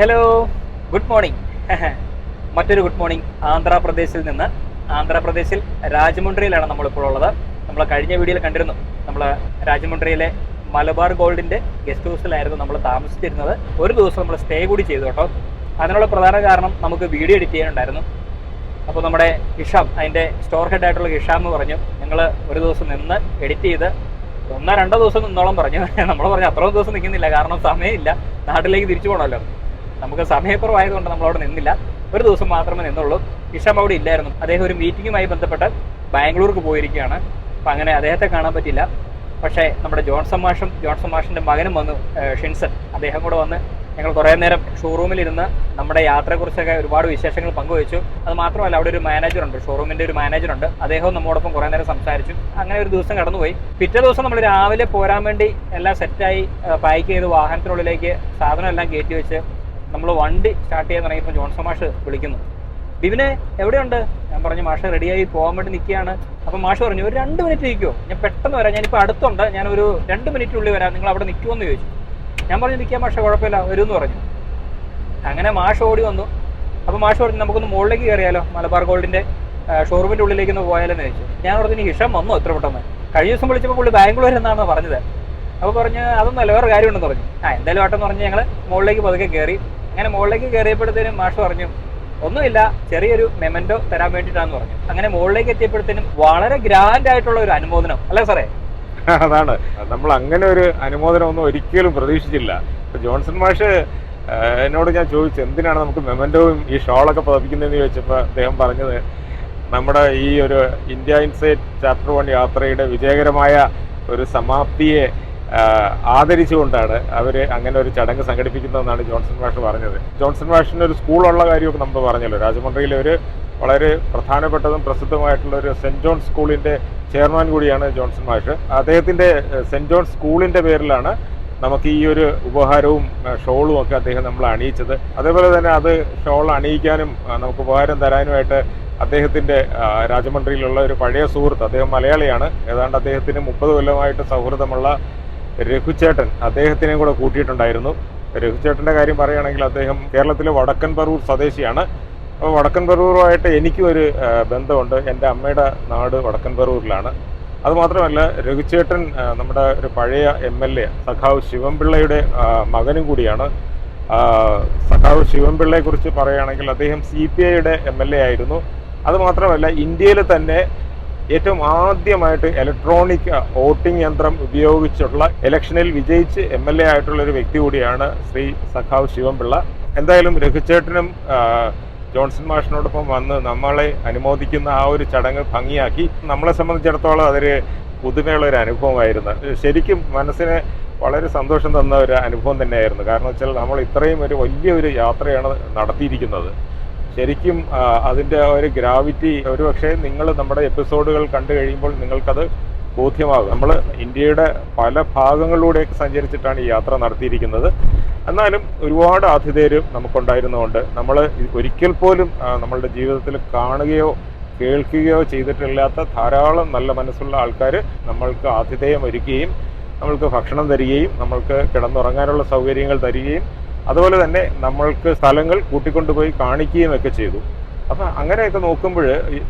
Hello good morning മറ്റൊരു good morning ആന്ധ്രാപ്രദേശിൽ നിന്ന് ആന്ധ്രാപ്രദേശിൽ രാജമുണ്ട്രിയിലാണ് നമ്മളിപ്പോൾ ഉള്ളത്. നമ്മൾ കഴിഞ്ഞ വീഡിയോയിൽ കണ്ടിരുന്നു. നമ്മൾ രാജമുണ്ട്രിയിലെ മലബാർ ഗോൾഡിന്റെ ഗസ്റ്റ് ഹൗസിലായിരുന്നു നമ്മൾ താമസിച്ചിരുന്നത്. ഒരു ദിവസം നമ്മൾ സ്റ്റേ കൂടി ചെയ്തു കേട്ടോ. അതിനുള്ള പ്രധാന കാരണം നമുക്ക് വീഡിയോ എഡിറ്റ് ചെയ്യാനുണ്ടായിരുന്നു. അപ്പോൾ നമ്മുടെ ഹിഷാം അതിന്റെ സ്റ്റോർ ഹെഡ് ആയിട്ടുള്ള ഹിഷാം പറഞ്ഞു ഞങ്ങൾ ഒരു ദിവസം നിന്ന് എഡിറ്റ് ചെയ്ത് ഒന്നോ രണ്ടോ ദിവസം നിന്നോളം പറഞ്ഞു. നമ്മൾ പറഞ്ഞു അത്രയും ദിവസം നിൽക്കുന്നില്ല കാരണം സമയമില്ല. നാട്ടിലേക്ക് തിരിച്ചു പോകണമല്ലോ നമുക്ക് സമയക്കുറവായതുകൊണ്ട് നമ്മൾ അവിടെ നിന്നില്ല. ഒരു ദിവസം മാത്രമേ നിന്നുള്ളൂ. ഇഷം അവിടെ ഇല്ലായിരുന്നു. അദ്ദേഹം ഒരു മീറ്റിങ്ങുമായി ബന്ധപ്പെട്ട് ബാംഗ്ലൂർക്ക് പോയിരിക്കുകയാണ്. അപ്പം അങ്ങനെ അദ്ദേഹത്തെ കാണാൻ പറ്റില്ല പക്ഷേ നമ്മുടെ ജോൺസൺ മാഷും ജോൺസൺ മാഷിന്റെ മകനും വന്നു ഷിൻസൺ. അദ്ദേഹം കൂടെ വന്ന് ഞങ്ങൾ കുറേ നേരം ഷോറൂമിലിരുന്ന് നമ്മുടെ യാത്രയെക്കുറിച്ചൊക്കെ ഒരുപാട് വിശേഷങ്ങൾ പങ്കുവച്ചു. അത് മാത്രമല്ല അവിടെ ഒരു മാനേജറുണ്ട് ഷോറൂമിന്റെ ഒരു മാനേജറുണ്ട് അദ്ദേഹവും നമ്മോടൊപ്പം കുറേ നേരം സംസാരിച്ചു. അങ്ങനെ ഒരു ദിവസം കടന്നുപോയി. പിറ്റേ ദിവസം നമ്മൾ രാവിലെ പോരാൻ വേണ്ടി എല്ലാം സെറ്റായി പാക്ക് ചെയ്ത് വാഹനത്തിനുള്ളിലേക്ക് സാധനം എല്ലാം കയറ്റി വെച്ച് നമ്മൾ വണ്ടി സ്റ്റാർട്ട് ചെയ്യാൻ തുടങ്ങിയപ്പോൾ ജോൺസൺ മാഷ് വിളിക്കുന്നു. ബിബിനെ എവിടെയുണ്ട്? ഞാൻ പറഞ്ഞു മാഷ് റെഡിയായി പോകാൻ വേണ്ടി നിൽക്കുകയാണ്. അപ്പം മാഷ് പറഞ്ഞു ഒരു രണ്ട് മിനിറ്റ് ഇരിക്കുമോ ഞാൻ പെട്ടെന്ന് വരാം. ഞാനിപ്പോൾ അടുത്തുണ്ട്. ഞാനൊരു രണ്ട് മിനിറ്റിനുള്ളിൽ വരാം. നിങ്ങൾ അവിടെ നിൽക്കുമെന്ന് ചോദിച്ചു. ഞാൻ പറഞ്ഞു നിൽക്കാൻ മാഷ കുഴപ്പമില്ല. വരുമെന്ന് പറഞ്ഞു. അങ്ങനെ മാഷ് ഓടി വന്നു. അപ്പോൾ മാഷ് പറഞ്ഞു നമുക്കൊന്ന് മുകളിലേക്ക് കയറിയാലോ? മലബാർ ഗോൾഡിന്റെ ഷോറൂമിന്റെ ഉള്ളിലേക്ക് ഒന്ന് പോയാലെന്ന് ചോദിച്ചു. ഞാൻ പറഞ്ഞു ഇനി വന്നു എത്ര പെട്ടെന്ന്. കഴിഞ്ഞ ദിവസം വിളിച്ചപ്പോൾ പുള്ളി ബാംഗ്ലൂർ എന്നാണ് പറഞ്ഞത്. അപ്പോൾ പറഞ്ഞ് അതൊന്നുമല്ല വേറെ കാര്യമുണ്ടെന്ന് പറഞ്ഞു. ആ എന്തായാലും ആട്ടെന്ന് പറഞ്ഞ് ഞങ്ങൾ മുകളിലേക്ക് പതുക്കെ കയറി. അങ്ങനെ മുകളിലേക്ക് കയറിയപ്പോഴത്തേനും മാഷ് പറഞ്ഞു ഒന്നുമില്ല ചെറിയൊരു മെമെന്റോ തരാൻ വേണ്ടിയിട്ടാന്ന് പറഞ്ഞു. അങ്ങനെ മുകളിലേക്ക് എത്തിയപ്പോഴത്തേനും വളരെ ഗ്രാൻഡ് ആയിട്ടുള്ള ഒരു അനുമോദനം അല്ലേ സാറേ? അതാണ്. നമ്മൾ അങ്ങനെ ഒരു അനുമോദനം ഒന്നും ഒരിക്കലും പ്രതീക്ഷിച്ചില്ല. ജോൺസൺ മാഷ് എന്നോട് ഞാൻ ചോദിച്ചു എന്തിനാണ് നമുക്ക് മെമന്റോയും ഈ ഷോളൊക്കെ പതിപ്പിക്കുന്നതെന്ന് ചോദിച്ചപ്പോൾ അദ്ദേഹം പറഞ്ഞത് നമ്മുടെ ഈ ഒരു ഇന്ത്യ ഇൻസൈറ്റ് ചാപ്റ്റർ വൺ യാത്രയുടെ വിജയകരമായ ഒരു സമാപ്തിയെ ആദരിച്ചുകൊണ്ടാണ് അവർ അങ്ങനെ ഒരു ചടങ്ങ് സംഘടിപ്പിക്കുന്നതെന്നാണ് ജോൺസൺ മാഷ് പറഞ്ഞത്. ജോൺസൺ മാഷിന് ഒരു സ്കൂളുള്ള കാര്യമൊക്കെ നമ്മൾ പറഞ്ഞല്ലോ. രാജമന്ത്രിയിലെ ഒരു വളരെ പ്രധാനപ്പെട്ടതും പ്രസിദ്ധമായിട്ടുള്ള ഒരു സെന്റ് ജോൺസ് സ്കൂളിന്റെ ചെയർമാൻ കൂടിയാണ് ജോൺസൺ മാഷ്. അദ്ദേഹത്തിന്റെ ഏഹ്, സെന്റ് സ്കൂളിന്റെ സ്കൂളിന്റെ പേരിലാണ് നമുക്ക് ഈ ഒരു ഉപഹാരവും ഷോളും ഒക്കെ അദ്ദേഹം നമ്മൾ അണിയിച്ചത്. അതേപോലെ തന്നെ അത് ഷോൾ അണിയിക്കാനും നമുക്ക് ഉപഹാരം തരാനുമായിട്ട് അദ്ദേഹത്തിന്റെ രാജമണ്ഡ്രിയിലുള്ള ഒരു പഴയ സുഹൃത്ത് അദ്ദേഹം മലയാളിയാണ്. ഏതാണ്ട് അദ്ദേഹത്തിന് മുപ്പത് കൊല്ലമായിട്ട് സൗഹൃദമുള്ള രഘുചേട്ടൻ അദ്ദേഹത്തിനെയും കൂടെ കൂട്ടിയിട്ടുണ്ടായിരുന്നു. രഘുചേട്ടന്റെ കാര്യം പറയുകയാണെങ്കിൽ അദ്ദേഹം കേരളത്തിലെ വടക്കൻ പറൂർ സ്വദേശിയാണ്. അപ്പോൾ വടക്കൻ പറൂറുമായിട്ട് എനിക്കും ഒരു ബന്ധമുണ്ട്. എന്റെ അമ്മയുടെ നാട് വടക്കൻ പറൂരിലാണ് അതുമാത്രമല്ല രഘുചേട്ടൻ നമ്മുടെ ഒരു പഴയ എം എൽ എ സഖാവ് ശിവൻപിള്ളയുടെ മകനും കൂടിയാണ്. സഖാവ് ശിവൻപിള്ളയെ കുറിച്ച് പറയുകയാണെങ്കിൽ അദ്ദേഹം സി പി ഐയുടെ എം എൽ എ ആയിരുന്നു. അതുമാത്രമല്ല ഇന്ത്യയിൽ തന്നെ ഏറ്റവും ആദ്യമായിട്ട് ഇലക്ട്രോണിക് വോട്ടിംഗ് യന്ത്രം ഉപയോഗിച്ചുള്ള ഇലക്ഷനിൽ വിജയിച്ച് എം എൽ എ ആയിട്ടുള്ള ഒരു വ്യക്തി കൂടിയാണ് ശ്രീ സഖാവ് ശിവൻപിള്ള. എന്തായാലും രഘുചേട്ടനും ജോൺസൺ മാഷിനോടൊപ്പം വന്ന് നമ്മളെ അനുമോദിക്കുന്ന ആ ഒരു ചടങ്ങ് ഭംഗിയാക്കി. നമ്മളെ സംബന്ധിച്ചിടത്തോളം അതൊരു പുതുമയുള്ള ഒരു അനുഭവമായിരുന്നു. ശരിക്കും മനസ്സിന് വളരെ സന്തോഷം തന്ന ഒരു അനുഭവം തന്നെയായിരുന്നു. കാരണം വെച്ചാൽ നമ്മൾ ഇത്രയും ഒരു വലിയ ഒരു യാത്രയാണ് നടത്തിയിരിക്കുന്നത്. ശരിക്കും അതിന്റെ ഒരു ഗ്രാവിറ്റി ഒരുപക്ഷെ നിങ്ങൾ നമ്മുടെ എപ്പിസോഡുകൾ കണ്ടു കഴിയുമ്പോൾ നിങ്ങൾക്കത് ബോധ്യമാകും. നമ്മൾ ഇന്ത്യയുടെ പല ഭാഗങ്ങളിലൂടെയൊക്കെ സഞ്ചരിച്ചിട്ടാണ് ഈ യാത്ര നടത്തിയിരിക്കുന്നത്. എന്നാലും ഒരുപാട് ആതിഥേയരും നമുക്കുണ്ടായിരുന്നതുകൊണ്ട് നമ്മൾ ഒരിക്കൽ പോലും നമ്മളുടെ ജീവിതത്തിൽ കാണുകയോ കേൾക്കുകയോ ചെയ്തിട്ടില്ലാത്ത ധാരാളം നല്ല മനസ്സുള്ള ആൾക്കാർ നമ്മൾക്ക് ആതിഥേയം ഒരുക്കുകയും നമ്മൾക്ക് ഭക്ഷണം തരികയും നമ്മൾക്ക് കിടന്നുറങ്ങാനുള്ള സൗകര്യങ്ങൾ തരികയും അതുപോലെ തന്നെ നമ്മൾക്ക് സ്ഥലങ്ങൾ കൂട്ടിക്കൊണ്ടുപോയി കാണിക്കുകയും ഒക്കെ ചെയ്തു. അപ്പം അങ്ങനെയൊക്കെ നോക്കുമ്പോൾ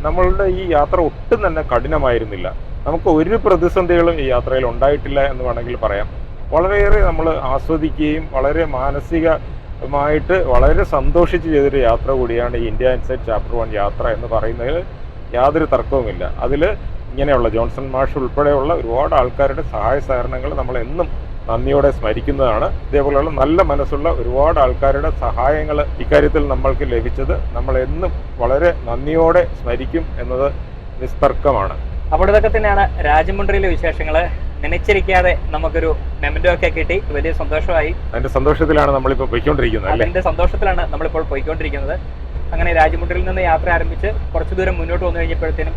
നമ്മളുടെ ഈ യാത്ര ഒട്ടും തന്നെ കഠിനമായിരുന്നില്ല. നമുക്ക് ഒരു പ്രതിസന്ധികളും ഈ യാത്രയിൽ ഉണ്ടായിട്ടില്ല എന്ന് വേണമെങ്കിൽ പറയാം. വളരെയേറെ നമ്മൾ ആസ്വദിക്കുകയും വളരെ മാനസികമായിട്ട് വളരെ സന്തോഷിച്ച് ചെയ്തൊരു യാത്ര കൂടിയാണ് ഇന്ത്യ ഇൻസൈറ്റ് ചാപ്റ്റർ വൺ യാത്ര എന്ന് പറയുന്നതിൽ യാതൊരു തർക്കവുമില്ല. അതിൽ ഇങ്ങനെയുള്ള ജോൺസൺ മാഷ് ഉൾപ്പെടെയുള്ള ഒരുപാട് ആൾക്കാരുടെ സഹായ സഹകരണങ്ങൾ നമ്മൾ എന്നും നന്ദിയോടെ സ്മരിക്കുന്നതാണ്. ഇതേപോലെയുള്ള നല്ല മനസ്സുള്ള ഒരുപാട് ആൾക്കാരുടെ സഹായങ്ങൾ ഇക്കാര്യത്തിൽ നമ്മൾക്ക് ലഭിച്ചത് നമ്മൾ എന്നും വളരെ നന്ദിയോടെ സ്മരിക്കും എന്നത് നിസ്തർക്കമാണ്. അപ്പോൾ ഇതൊക്കെ തന്നെയാണ് രാജമുണ്ട്രിയിലെ വിശേഷങ്ങൾ നനച്ചിരിക്കാതെ നമുക്കൊരു മെമന്റോ ഒക്കെ കിട്ടി. വലിയ സന്തോഷമായി. അതിന്റെ സന്തോഷത്തിലാണ് നമ്മളിപ്പോൾ പോയിക്കൊണ്ടിരിക്കുന്നത് അതിന്റെ സന്തോഷത്തിലാണ് നമ്മളിപ്പോൾ പോയിക്കൊണ്ടിരിക്കുന്നത്. അങ്ങനെ രാജമുണ്ട്രിയിൽ നിന്ന് യാത്ര ആരംഭിച്ച് കുറച്ചു ദൂരം മുന്നോട്ട് വന്നു കഴിഞ്ഞപ്പോഴത്തേനും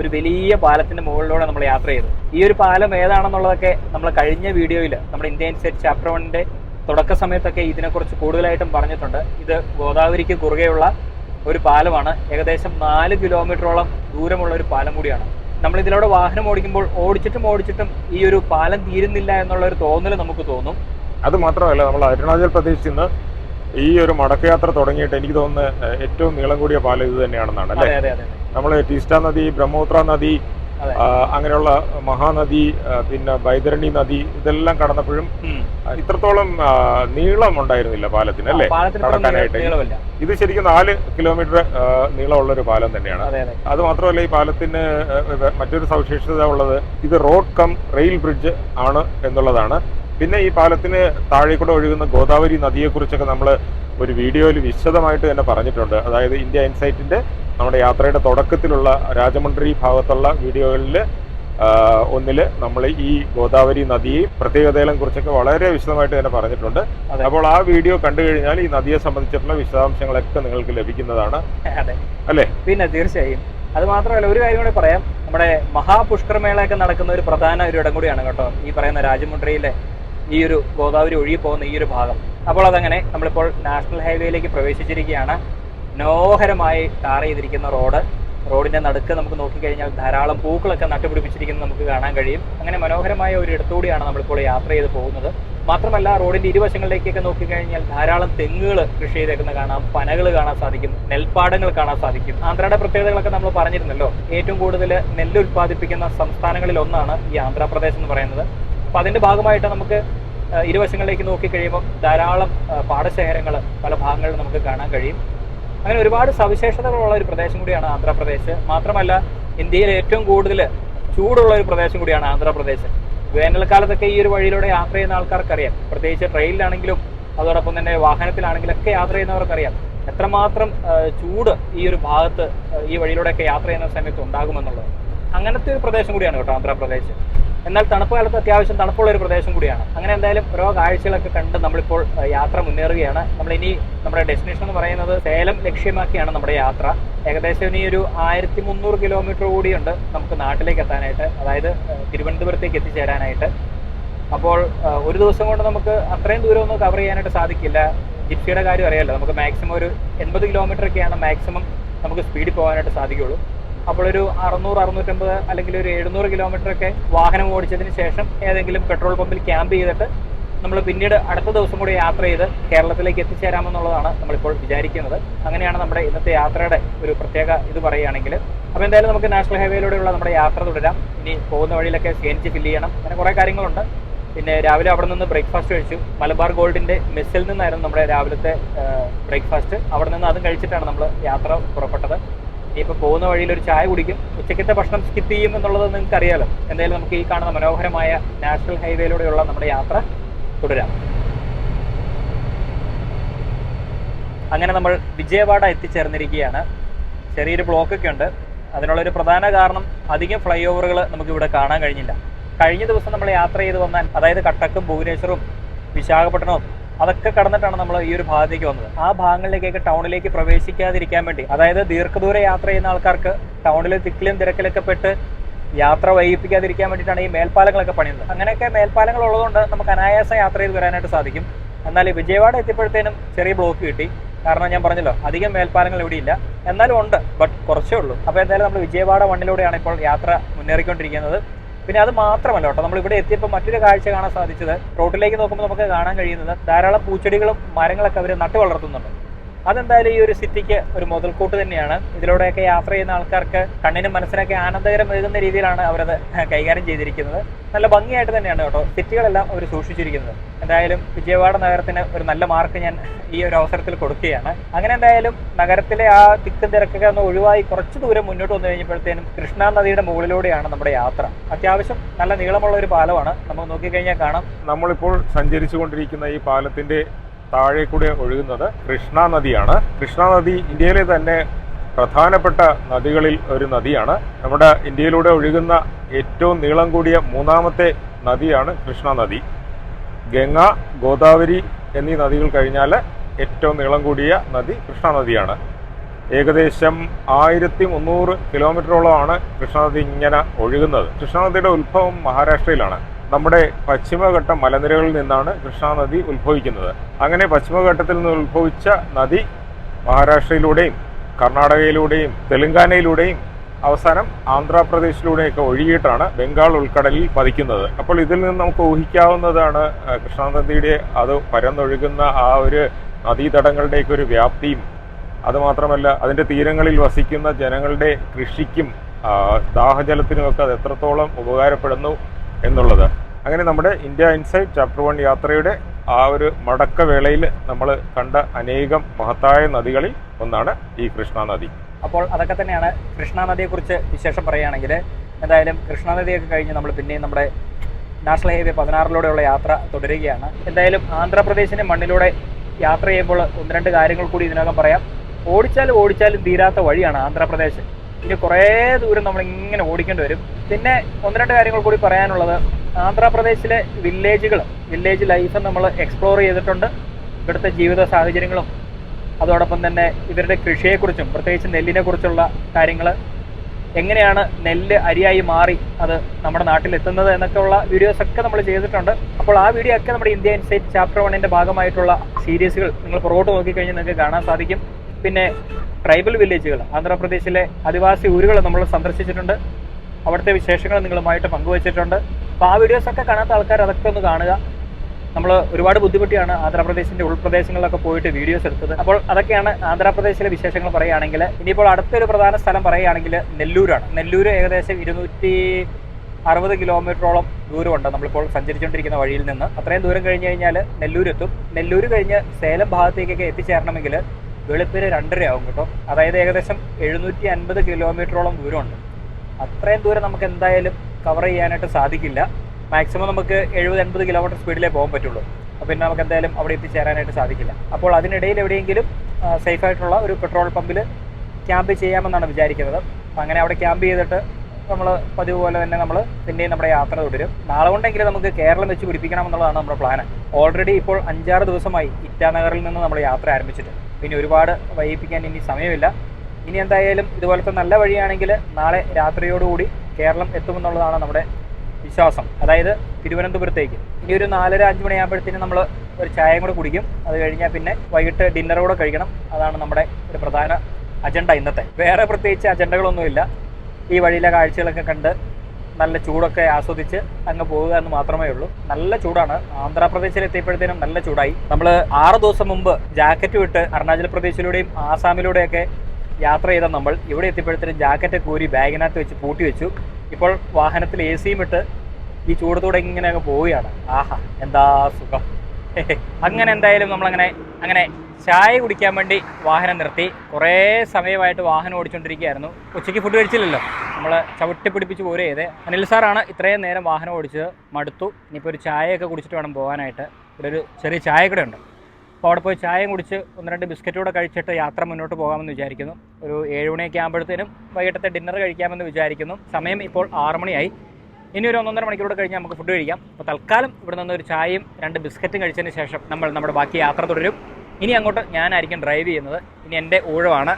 ഒരു വലിയ പാലത്തിന്റെ മുകളിലൂടെ നമ്മൾ യാത്ര ചെയ്തു. ഈ ഒരു പാലം ഏതാണെന്നുള്ളതൊക്കെ നമ്മൾ കഴിഞ്ഞ വീഡിയോയിൽ നമ്മുടെ ഇന്ത്യൻ സെറ്റ് ചാപ്റ്റർ വണ്ണിന്റെ തുടക്ക സമയത്തൊക്കെ ഇതിനെക്കുറിച്ച് കൂടുതലായിട്ടും പറഞ്ഞിട്ടുണ്ട്. ഇത് ഗോദാവരിക്ക് കുറുകെയുള്ള ഒരു പാലമാണ്. ഏകദേശം നാല് കിലോമീറ്ററോളം ദൂരമുള്ള ഒരു പാലം കൂടിയാണ്. നമ്മൾ ഇതിലൂടെ വാഹനം ഓടിക്കുമ്പോൾ ഓടിച്ചിട്ടും ഓടിച്ചിട്ടും ഈ ഒരു പാലം തീരുന്നില്ല എന്നുള്ള ഒരു തോന്നൽ നമുക്ക് തോന്നും. അത് മാത്രമല്ല നമ്മൾ അരുണാചൽ പ്രദേശിൽ നിന്ന് ഈ ഒരു മടക്കയാത്ര തുടങ്ങിയിട്ട് എനിക്ക് തോന്നുന്നത് ഏറ്റവും നീളം കൂടിയ പാലം ഇത് തന്നെയാണെന്നാണ് അല്ലേ? നമ്മൾ ടീസ്റ്റ നദി ബ്രഹ്മപുത്ര നദി അങ്ങനെയുള്ള മഹാനദി പിന്നെ ബൈതരണി നദി ഇതെല്ലാം കടന്നപ്പോഴും ഇത്രത്തോളം നീളം ഉണ്ടായിരുന്നില്ല പാലത്തിന് അല്ലേ? കടക്കാനായിട്ട്. ഇത് ശരിക്കും നാല് കിലോമീറ്റർ നീളമുള്ള ഒരു പാലം തന്നെയാണ്. അത് മാത്രമല്ല ഈ പാലത്തിന് മറ്റൊരു സവിശേഷത ഉള്ളത് ഇത് റോഡ് കം റെയിൽ ബ്രിഡ്ജ് ആണ് എന്നുള്ളതാണ്. പിന്നെ ഈ പാലത്തിന് താഴേക്കൂടെ ഒഴുകുന്ന ഗോദാവരി നദിയെക്കുറിച്ചൊക്കെ നമ്മൾ ഒരു വീഡിയോയിൽ വിശദമായിട്ട് തന്നെ പറഞ്ഞിട്ടുണ്ട്. അതായത് ഇന്ത്യ ഇൻസൈറ്റിന്റെ നമ്മുടെ യാത്രയുടെ തുടക്കത്തിലുള്ള രാജമന്ത്രി ഭാഗത്തുള്ള വീഡിയോകളിൽ ഒന്നിൽ നമ്മൾ ഈ ഗോദാവരി നദിയെ പ്രത്യേകതകളെ കുറിച്ചൊക്കെ വളരെ വിശദമായിട്ട് തന്നെ പറഞ്ഞിട്ടുണ്ട്. അപ്പോൾ ആ വീഡിയോ കണ്ടു കഴിഞ്ഞാൽ ഈ നദിയെ സംബന്ധിച്ചിട്ടുള്ള വിശദാംശങ്ങളൊക്കെ നിങ്ങൾക്ക് ലഭിക്കുന്നതാണ്. അതെ. അല്ലേ? പിന്നെ തീർച്ചയായും. അത് മാത്രമല്ല ഒരു കാര്യം കൂടി പറയാം. നമ്മുടെ മഹാപുഷ്കരമേളയൊക്കെ നടക്കുന്ന ഒരു പ്രധാന ഒരു ഇടം കൂടിയാണ് കേട്ടോ ഈ പറയുന്ന രാജമുണ്ട്രിയിലെ ഈ ഒരു ഗോദാവരി ഒഴുകി പോകുന്ന ഈ ഒരു ഭാഗം. അപ്പോൾ അതങ്ങനെ നമ്മളിപ്പോൾ നാഷണൽ ഹൈവേയിലേക്ക് പ്രവേശിച്ചിരിക്കുകയാണ്. മനോഹരമായി ടാർ ചെയ്തിരിക്കുന്ന റോഡ്. റോഡിന്റെ നടുക്ക് നമുക്ക് നോക്കിക്കഴിഞ്ഞാൽ ധാരാളം പൂക്കളൊക്കെ നട്ടുപിടിപ്പിച്ചിരിക്കുന്നത് നമുക്ക് കാണാൻ കഴിയും. അങ്ങനെ മനോഹരമായ ഒരു ഇടത്തുകൂടിയാണ് നമ്മളിപ്പോൾ യാത്ര ചെയ്ത് പോകുന്നത്. മാത്രമല്ല റോഡിന്റെ ഇരുവശങ്ങളിലേക്കൊക്കെ നോക്കിക്കഴിഞ്ഞാൽ ധാരാളം തെങ്ങുകൾ കൃഷി ചെയ്തേക്കുന്ന കാണാം പനകൾ കാണാൻ സാധിക്കും നെൽപ്പാടങ്ങൾ കാണാൻ സാധിക്കും. ആന്ധ്രയുടെ പ്രത്യേകതകളൊക്കെ നമ്മൾ പറഞ്ഞിരുന്നല്ലോ. ഏറ്റവും കൂടുതൽ നെല്ല് ഉൽപ്പാദിപ്പിക്കുന്ന സംസ്ഥാനങ്ങളിൽ ഒന്നാണ് ഈ ആന്ധ്രാപ്രദേശ് എന്ന് പറയുന്നത്. അപ്പൊ അതിന്റെ ഭാഗമായിട്ട് നമുക്ക് ഇരുവശങ്ങളിലേക്ക് നോക്കിക്കഴിയുമ്പോൾ ധാരാളം പാടശേഖരങ്ങൾ പല ഭാഗങ്ങളിൽ നമുക്ക് കാണാൻ കഴിയും. അങ്ങനെ ഒരുപാട് സവിശേഷതകളുള്ള ഒരു പ്രദേശം കൂടിയാണ് ആന്ധ്രാപ്രദേശ്. മാത്രമല്ല ഇന്ത്യയിൽ ഏറ്റവും കൂടുതൽ ചൂടുള്ള ഒരു പ്രദേശം കൂടിയാണ് ആന്ധ്രാപ്രദേശ്. വേനൽക്കാലത്തൊക്കെ ഈ ഒരു വഴിയിലൂടെ യാത്ര ചെയ്യുന്ന ആൾക്കാർക്കറിയാം. പ്രത്യേകിച്ച് ട്രെയിനിലാണെങ്കിലും അതോടൊപ്പം തന്നെ വാഹനത്തിലാണെങ്കിലും ഒക്കെ യാത്ര ചെയ്യുന്നവർക്കറിയാം. എത്രമാത്രം ചൂട് ഈ ഒരു ഭാഗത്ത് ഈ വഴിയിലൂടെയൊക്കെ യാത്ര ചെയ്യുന്ന സമയത്ത് ഉണ്ടാകുമെന്നുള്ളത്. അങ്ങനത്തെ ഒരു പ്രദേശം കൂടിയാണ് കേട്ടോ ആന്ധ്രാപ്രദേശ്. എന്നാൽ തണുപ്പ് കാലത്ത് അത്യാവശ്യം തണുപ്പുള്ള ഒരു പ്രദേശം കൂടിയാണ്. അങ്ങനെ എന്തായാലും ഓരോ കാഴ്ചകളൊക്കെ കണ്ട് നമ്മളിപ്പോൾ യാത്ര മുന്നേറുകയാണ്. നമ്മൾ ഇനി നമ്മുടെ ഡെസ്റ്റിനേഷൻ എന്ന് പറയുന്നത് സേലം ലക്ഷ്യമാക്കിയാണ് നമ്മുടെ യാത്ര. ഏകദേശം ഇനി ഒരു ആയിരത്തി മുന്നൂറ് കിലോമീറ്റർ കൂടിയുണ്ട് നമുക്ക് നാട്ടിലേക്ക് എത്താനായിട്ട് അതായത് തിരുവനന്തപുരത്തേക്ക് എത്തിച്ചേരാനായിട്ട്. അപ്പോൾ ഒരു ദിവസം കൊണ്ട് നമുക്ക് അത്രയും ദൂരം ഒന്നും കവർ ചെയ്യാനായിട്ട് സാധിക്കില്ല. ജിപ്സിയുടെ കാര്യം അറിയാലോ നമുക്ക് മാക്സിമം ഒരു എൺപത് കിലോമീറ്റർ ഒക്കെയാണ് മാക്സിമം നമുക്ക് സ്പീഡിൽ പോകാനായിട്ട് സാധിക്കുള്ളൂ. അപ്പോൾ ഒരു അറുന്നൂറ് അറുന്നൂറ്റമ്പത് അല്ലെങ്കിൽ ഒരു എഴുന്നൂറ് കിലോമീറ്റർ ഒക്കെ വാഹനം ഓടിച്ചതിന് ശേഷം ഏതെങ്കിലും പെട്രോൾ പമ്പിൽ ക്യാമ്പ് ചെയ്തിട്ട് നമ്മൾ പിന്നീട് അടുത്ത ദിവസം കൂടി യാത്ര ചെയ്ത് കേരളത്തിലേക്ക് എത്തിച്ചേരാമെന്നുള്ളതാണ് നമ്മളിപ്പോൾ വിചാരിക്കുന്നത്. അങ്ങനെയാണ് നമ്മുടെ ഇന്നത്തെ യാത്രയുടെ ഒരു പ്രത്യേക ഇത് പറയുകയാണെങ്കിൽ. അപ്പോൾ എന്തായാലും നമുക്ക് നാഷണൽ ഹൈവേയിലൂടെയുള്ള നമ്മുടെ യാത്ര തുടരാം. ഇനി പോകുന്ന വഴിയിലൊക്കെ സി എൻ ജി ഫില്ല് ചെയ്യണം. അങ്ങനെ കുറേ കാര്യങ്ങളുണ്ട്. പിന്നെ രാവിലെ അവിടെ നിന്ന് ബ്രേക്ക്ഫാസ്റ്റ് കഴിച്ചു. മലബാർ ഗോൾഡിന്റെ മെസ്സിൽ നിന്നായിരുന്നു നമ്മുടെ രാവിലത്തെ ബ്രേക്ക്ഫാസ്റ്റ്. അവിടെ നിന്ന് അതും കഴിച്ചിട്ടാണ് നമ്മൾ യാത്ര പുറപ്പെട്ടത്. ഇനിയിപ്പോൾ പോകുന്ന വഴിയിൽ ഒരു ചായ കുടിക്കും. ഉച്ചക്കത്തെ ഭക്ഷണം സ്കിപ്പ് ചെയ്യും എന്നുള്ളത് നിങ്ങൾക്ക് അറിയാലോ എന്തായാലും നമുക്ക് ഈ കാണുന്ന മനോഹരമായ നാഷണൽ ഹൈവേയിലൂടെയുള്ള നമ്മുടെ യാത്ര തുടരാം. അങ്ങനെ നമ്മൾ വിജയവാഡ എത്തിച്ചേർന്നിരിക്കുകയാണ്. ചെറിയൊരു ബ്ലോക്കൊക്കെ ഉണ്ട്. അതിനുള്ളൊരു പ്രധാന കാരണം അധികം ഫ്ലൈ ഓവറുകൾ നമുക്ക് ഇവിടെ കാണാൻ കഴിഞ്ഞില്ല. കഴിഞ്ഞ ദിവസം നമ്മൾ യാത്ര ചെയ്ത് വന്നാൽ അതായത് കട്ടക്കും ഭുവനേശ്വറും വിശാഖപട്ടണവും അതൊക്കെ കടന്നിട്ടാണ് നമ്മൾ ഈ ഒരു ഭാഗത്തേക്ക് വന്നത്. ആ ഭാഗങ്ങളിലേക്കൊക്കെ ടൗണിലേക്ക് പ്രവേശിക്കാതിരിക്കാൻ വേണ്ടി അതായത് ദീർഘദൂര യാത്ര ചെയ്യുന്ന ആൾക്കാർക്ക് ടൗണിലെ തിക്കിലും തിരക്കിലൊക്കെ പെട്ട് യാത്ര വൈകിപ്പിക്കാതിരിക്കാൻ വേണ്ടിയിട്ടാണ് ഈ മേൽപ്പാലങ്ങളൊക്കെ പണിയുന്നത്. അങ്ങനെയൊക്കെ മേൽപ്പാലങ്ങൾ ഉള്ളതുകൊണ്ട് നമുക്ക് അനായാസം യാത്ര ചെയ്ത് വരാനായിട്ട് സാധിക്കും. എന്നാൽ വിജയവാഡ എത്തിയപ്പോഴത്തേനും ചെറിയ ബ്ലോക്ക് കിട്ടി. കാരണം ഞാൻ പറഞ്ഞല്ലോ അധികം മേൽപ്പാലങ്ങൾ ഇവിടെ ഇല്ല. എന്നാലും ഉണ്ട് ബട്ട് കുറച്ചേ ഉള്ളൂ. അപ്പോൾ എന്തായാലും നമ്മൾ വിജയവാഡ വണ്ണിലൂടെയാണ് ഇപ്പോൾ യാത്ര മുന്നേറിക്കൊണ്ടിരിക്കുന്നത്. പിന്നെ അത് മാത്രമല്ല കേട്ടോ നമ്മൾ ഇവിടെ എത്തിയപ്പോൾ മറ്റൊരു കാഴ്ച കാണാൻ സാധിച്ചത് റോട്ടിലേക്ക് നോക്കുമ്പോൾ നമുക്ക് കാണാൻ കഴിയുന്നത് ധാരാളം പൂച്ചെടികളും മരങ്ങളൊക്കെ അവർ നട്ടു വളർത്തുന്നുണ്ട് അതെന്തായാലും ഈ ഒരു സിറ്റിക്ക് ഒരു മുതൽക്കൂട്ട് തന്നെയാണ്. ഇതിലൂടെയൊക്കെ യാത്ര ചെയ്യുന്ന ആൾക്കാർക്ക് കണ്ണിനും മനസ്സിനൊക്കെ ആനന്ദകരം നൽകുന്ന രീതിയിലാണ് അവരത് കൈകാര്യം ചെയ്തിരിക്കുന്നത്. നല്ല ഭംഗിയായിട്ട് തന്നെയാണ് കേട്ടോ സിറ്റികളെല്ലാം അവർ സൂക്ഷിച്ചിരിക്കുന്നത്. എന്തായാലും വിജയവാഡ നഗരത്തിന് ഒരു നല്ല മാർക്ക് ഞാൻ ഈ ഒരു അവസരത്തിൽ കൊടുക്കുകയാണ്. അങ്ങനെ എന്തായാലും നഗരത്തിലെ ആ തിക്കും തിരക്കൊക്കെ ഒന്ന് ഒഴിവായി കുറച്ച് ദൂരം മുന്നോട്ട് വന്നു കഴിഞ്ഞപ്പോഴത്തേനും കൃഷ്ണ നദിയുടെ മുകളിലൂടെയാണ് നമ്മുടെ യാത്ര. അത്യാവശ്യം നല്ല നീളമുള്ള ഒരു പാലമാണ്. നമുക്ക് നോക്കിക്കഴിഞ്ഞാൽ കാണാം. നമ്മളിപ്പോൾ സഞ്ചരിച്ചു കൊണ്ടിരിക്കുന്ന ഈ പാലത്തിന്റെ താഴെ കൂടെ ഒഴുകുന്നത് കൃഷ്ണ നദിയാണ്. കൃഷ്ണ നദി ഇന്ത്യയിലെ തന്നെ പ്രധാനപ്പെട്ട നദികളിൽ ഒരു നദിയാണ്. നമ്മുടെ ഇന്ത്യയിലൂടെ ഒഴുകുന്ന ഏറ്റവും നീളം കൂടിയ മൂന്നാമത്തെ നദിയാണ് കൃഷ്ണ നദി. ഗംഗ ഗോദാവരി എന്നീ നദികൾ കഴിഞ്ഞാൽ ഏറ്റവും നീളം കൂടിയ നദി കൃഷ്ണ നദിയാണ്. ഏകദേശം ആയിരത്തി മുന്നൂറ് കിലോമീറ്ററോളമാണ് കൃഷ്ണനദി ഇങ്ങനെ ഒഴുകുന്നത്. കൃഷ്ണനദിയുടെ ഉത്ഭവം മഹാരാഷ്ട്രയിലാണ്. നമ്മുടെ പശ്ചിമഘട്ട മലനിരകളിൽ നിന്നാണ് കൃഷ്ണാനദി ഉത്ഭവിക്കുന്നത്. അങ്ങനെ പശ്ചിമഘട്ടത്തിൽ നിന്ന് ഉത്ഭവിച്ച നദി മഹാരാഷ്ട്രയിലൂടെയും കർണാടകയിലൂടെയും തെലങ്കാനയിലൂടെയും അവസാനം ആന്ധ്രാപ്രദേശിലൂടെയൊക്കെ ഒഴുകിയിട്ടാണ് ബംഗാൾ ഉൾക്കടലിൽ പതിക്കുന്നത്. അപ്പോൾ ഇതിൽ നിന്ന് നമുക്ക് ഊഹിക്കാവുന്നതാണ് കൃഷ്ണാനദിയുടെ അത് പരന്നൊഴുകുന്ന ആ ഒരു നദീതടങ്ങളുടെയൊക്കെ ഒരു വ്യാപ്തിയും അതുമാത്രമല്ല അതിന്റെ തീരങ്ങളിൽ വസിക്കുന്ന ജനങ്ങളുടെ കൃഷിക്കും ദാഹജലത്തിനുമൊക്കെ അത് എത്രത്തോളം ഉപകാരപ്പെടുന്നു എന്നുള്ളത്. അങ്ങനെ നമ്മുടെ ഇന്ത്യ ഇൻസൈറ്റ് ചാപ്റ്റർ വൺ യാത്രയുടെ ആ ഒരു മടക്കവേളയിൽ നമ്മൾ കണ്ട അനേകം മഹത്തായ നദികളിൽ ഒന്നാണ് ഈ കൃഷ്ണ നദി. അപ്പോൾ അതൊക്കെ തന്നെയാണ് കൃഷ്ണ നദിയെക്കുറിച്ച് വിശേഷം പറയുകയാണെങ്കിൽ എന്തായാലും കൃഷ്ണ നദിയൊക്കെ കഴിഞ്ഞ് നമ്മൾ പിന്നെയും നമ്മുടെ നാഷണൽ ഹൈവേ പതിനാറിലൂടെയുള്ള യാത്ര തുടരുകയാണ്. എന്തായാലും ആന്ധ്രാപ്രദേശിന്റെ മണ്ണിലൂടെ യാത്ര ചെയ്യുമ്പോൾ ഒന്ന് രണ്ട് കാര്യങ്ങൾ കൂടി ഇതിനകം പറയാം. ഓടിച്ചാലും ഓടിച്ചാലും തീരാത്ത വഴിയാണ് ആന്ധ്രാപ്രദേശ്. ഇനി കുറേ ദൂരം നമ്മൾ ഇങ്ങനെ ഓടിക്കേണ്ടി വരും. പിന്നെ ഒന്ന് രണ്ട് കാര്യങ്ങൾ കൂടി പറയാനുള്ളത്. ആന്ധ്രാപ്രദേശിലെ വില്ലേജുകൾ വില്ലേജ് ലൈഫ് നമ്മൾ എക്സ്പ്ലോർ ചെയ്തിട്ടുണ്ട്. ഇവിടുത്തെ ജീവിത സാഹചര്യങ്ങളും അതോടൊപ്പം തന്നെ ഇവരുടെ കൃഷിയെക്കുറിച്ചും പ്രത്യേകിച്ച് നെല്ലിനെ കുറിച്ചുള്ള കാര്യങ്ങൾ. എങ്ങനെയാണ് നെല്ല് അരിയായി മാറി അത് നമ്മുടെ നാട്ടിൽ എത്തുന്നത് എന്നൊക്കെയുള്ള വീഡിയോസ് ഒക്കെ നമ്മൾ ചെയ്തിട്ടുണ്ട്. അപ്പോൾ ആ വീഡിയോ ഒക്കെ നമ്മുടെ ഇന്ത്യ ഇൻസൈറ്റ് ചാപ്റ്റർ വണ്ണിന്റെ ഭാഗമായിട്ടുള്ള സീരീസുകൾ നിങ്ങൾ പുറകോട്ട് നോക്കിക്കഴിഞ്ഞാൽ നിങ്ങൾക്ക് കാണാൻ സാധിക്കും. പിന്നെ ട്രൈബൽ വില്ലേജുകൾ ആന്ധ്രാപ്രദേശിലെ ആദിവാസി ഊരുകൾ നമ്മൾ സന്ദർശിച്ചിട്ടുണ്ട്. അവിടുത്തെ വിശേഷങ്ങൾ നിങ്ങളുമായിട്ട് പങ്കുവച്ചിട്ടുണ്ട്. അപ്പോൾ ആ വീഡിയോസ് ഒക്കെ കാണാത്ത ആൾക്കാർ അതൊക്കെ ഒന്ന് കാണുക. നമ്മൾ ഒരുപാട് ബുദ്ധിമുട്ടിയാണ് ആന്ധ്രാപ്രദേശിന്റെ ഉൾപ്രദേശങ്ങളിലൊക്കെ പോയിട്ട് വീഡിയോസ് എടുത്തത്. അപ്പോൾ അതൊക്കെയാണ് ആന്ധ്രാപ്രദേശിലെ വിശേഷങ്ങൾ പറയുകയാണെങ്കിൽ. ഇനിയിപ്പോൾ അടുത്തൊരു പ്രധാന സ്ഥലം പറയുകയാണെങ്കിൽ നെല്ലൂരാണ്. നെല്ലൂര് ഏകദേശം ഇരുന്നൂറ്റി അറുപത് കിലോമീറ്ററോളം ദൂരമുണ്ട് നമ്മളിപ്പോൾ സഞ്ചരിച്ചുകൊണ്ടിരിക്കുന്ന വഴിയിൽ നിന്ന്. അത്രയും ദൂരം കഴിഞ്ഞ് കഴിഞ്ഞാൽ നെല്ലൂർ എത്തും നെല്ലൂർ കഴിഞ്ഞ് സേലം ഭാഗത്തേക്കൊക്കെ എത്തിച്ചേരണമെങ്കിൽ വെളുപ്പിന് രണ്ടരയാവും കേട്ടോ. അതായത് ഏകദേശം എഴുന്നൂറ്റി അൻപത് കിലോമീറ്ററോളം ദൂരമുണ്ട്. അത്രയും ദൂരം നമുക്ക് എന്തായാലും കവർ ചെയ്യാനായിട്ട് സാധിക്കില്ല. മാക്സിമം നമുക്ക് എഴുപത് എൺപത് കിലോമീറ്റർ സ്പീഡിലേ പോകാൻ പറ്റുള്ളൂ. അപ്പോൾ പിന്നെ നമുക്ക് എന്തായാലും അവിടെ എത്തിച്ചേരാനായിട്ട് സാധിക്കില്ല. അപ്പോൾ അതിനിടയിൽ എവിടെയെങ്കിലും സേഫ് ആയിട്ടുള്ള ഒരു പെട്രോൾ പമ്പിൽ ക്യാമ്പ് ചെയ്യാമെന്നാണ് വിചാരിക്കുന്നത്. അങ്ങനെ അവിടെ ക്യാമ്പ് ചെയ്തിട്ട് നമ്മൾ പതിവ് പോലെ തന്നെ നമ്മൾ പിന്നെയും നമ്മുടെ യാത്ര തുടരും. നാളെ കൊണ്ടെങ്കിലും നമുക്ക് കേരളം വെച്ച് പിടിപ്പിക്കണം എന്നുള്ളതാണ് നമ്മുടെ പ്ലാൻ ഓൾറെഡി ഇപ്പോൾ അഞ്ചാറ് ദിവസമായി ഇറ്റാനഗറിൽ നിന്ന് നമ്മൾ യാത്ര ആരംഭിച്ചിട്ട്. പിന്നെ ഒരുപാട് വൈകിപ്പിക്കാൻ ഇനി സമയമില്ല. ഇനി എന്തായാലും ഇതുപോലത്തെ നല്ല വഴിയാണെങ്കിൽ നാളെ രാത്രിയോടുകൂടി കേരളം എത്തുമെന്നുള്ളതാണ് നമ്മുടെ വിശ്വാസം. അതായത് തിരുവനന്തപുരത്തേക്ക്. ഇനി ഒരു നാലര അഞ്ച് മണിയാകുമ്പോഴത്തേനും നമ്മൾ ഒരു ചായയും കൂടെ കുടിക്കും. അത് കഴിഞ്ഞാൽ പിന്നെ വൈകിട്ട് ഡിന്നർ കൂടെ കഴിക്കണം. അതാണ് നമ്മുടെ ഒരു പ്രധാന അജണ്ട ഇന്നത്തെ. വേറെ പ്രത്യേകിച്ച് അജണ്ടകളൊന്നുമില്ല ഈ വഴിയിലെ കാഴ്ചകളൊക്കെ കണ്ട് നല്ല ചൂടൊക്കെ ആസ്വദിച്ച് അങ്ങ് പോവുക എന്ന് മാത്രമേ ഉള്ളൂ. നല്ല ചൂടാണ്. ആന്ധ്രാപ്രദേശിൽ എത്തിയപ്പോഴത്തേനും നല്ല ചൂടായി. നമ്മൾ ആറ് ദിവസം മുമ്പ് ജാക്കറ്റ് വിട്ട് അരുണാചൽ പ്രദേശിലൂടെയും ആസാമിലൂടെയൊക്കെ യാത്ര ചെയ്ത നമ്മൾ ഇവിടെ എത്തിയപ്പോഴത്തേനും ജാക്കറ്റ് കോരി ബാഗിനകത്ത് വെച്ച് പൂട്ടി വെച്ചു. ഇപ്പോൾ വാഹനത്തിൽ എ സിയും ഇട്ട് ഈ ചൂടത്തോടെ ഇങ്ങനെ അങ്ങ് പോവുകയാണ്. ആഹാ എന്താ സുഖം. അങ്ങനെ എന്തായാലും നമ്മളങ്ങനെ അങ്ങനെ ചായ കുടിക്കാൻ വേണ്ടി വാഹനം നിർത്തി. കുറേ സമയമായിട്ട് വാഹനം ഓടിച്ചുകൊണ്ടിരിക്കുകയായിരുന്നു ഉച്ചയ്ക്ക് ഫുഡ് കഴിച്ചില്ലല്ലോ. നമ്മൾ ചവിട്ടി പിടിപ്പിച്ച് പോരുക ചെയ്തേ. അനിൽ സാറാണ് ഇത്രയും നേരം വാഹനം ഓടിച്ചത്. മടുത്തു. ഇനിയിപ്പോൾ ഒരു ചായയൊക്കെ കുടിച്ചിട്ട് വേണം പോകാനായിട്ട്. ഇവിടെ ഒരു ചെറിയ ചായ കൂടെ ഉണ്ട് അപ്പോൾ അവിടെ പോയി ചായയും കുടിച്ച് ഒന്ന് രണ്ട് ബിസ്ക്കറ്റൂടെ കഴിച്ചിട്ട് യാത്ര മുന്നോട്ട് പോകാമെന്ന് വിചാരിക്കുന്നു. ഒരു ഏഴ് മണിയൊക്കെ ആകുമ്പോഴത്തേനും വൈകിട്ടത്തെ ഡിന്നർ കഴിക്കാമെന്ന് വിചാരിക്കുന്നു. സമയം ഇപ്പോൾ ആറ് മണിയായി. ഇനി ഒരു ഒന്നൊന്നര മണിക്കൂറോട് കഴിഞ്ഞാൽ നമുക്ക് ഫുഡ് കഴിക്കാം. അപ്പോൾ തൽക്കാലം ഇവിടെ നിന്ന് ഒരു ചായയും രണ്ട് ബിസ്ക്കറ്റും കഴിച്ചതിന് ശേഷം നമ്മൾ നമ്മുടെ ബാക്കി യാത്ര തുടരും. ഇനി അങ്ങോട്ട് ഞാനായിരിക്കും ഡ്രൈവ് ചെയ്യുന്നത്. ഇനി എന്റെ ഊഴമാണ്.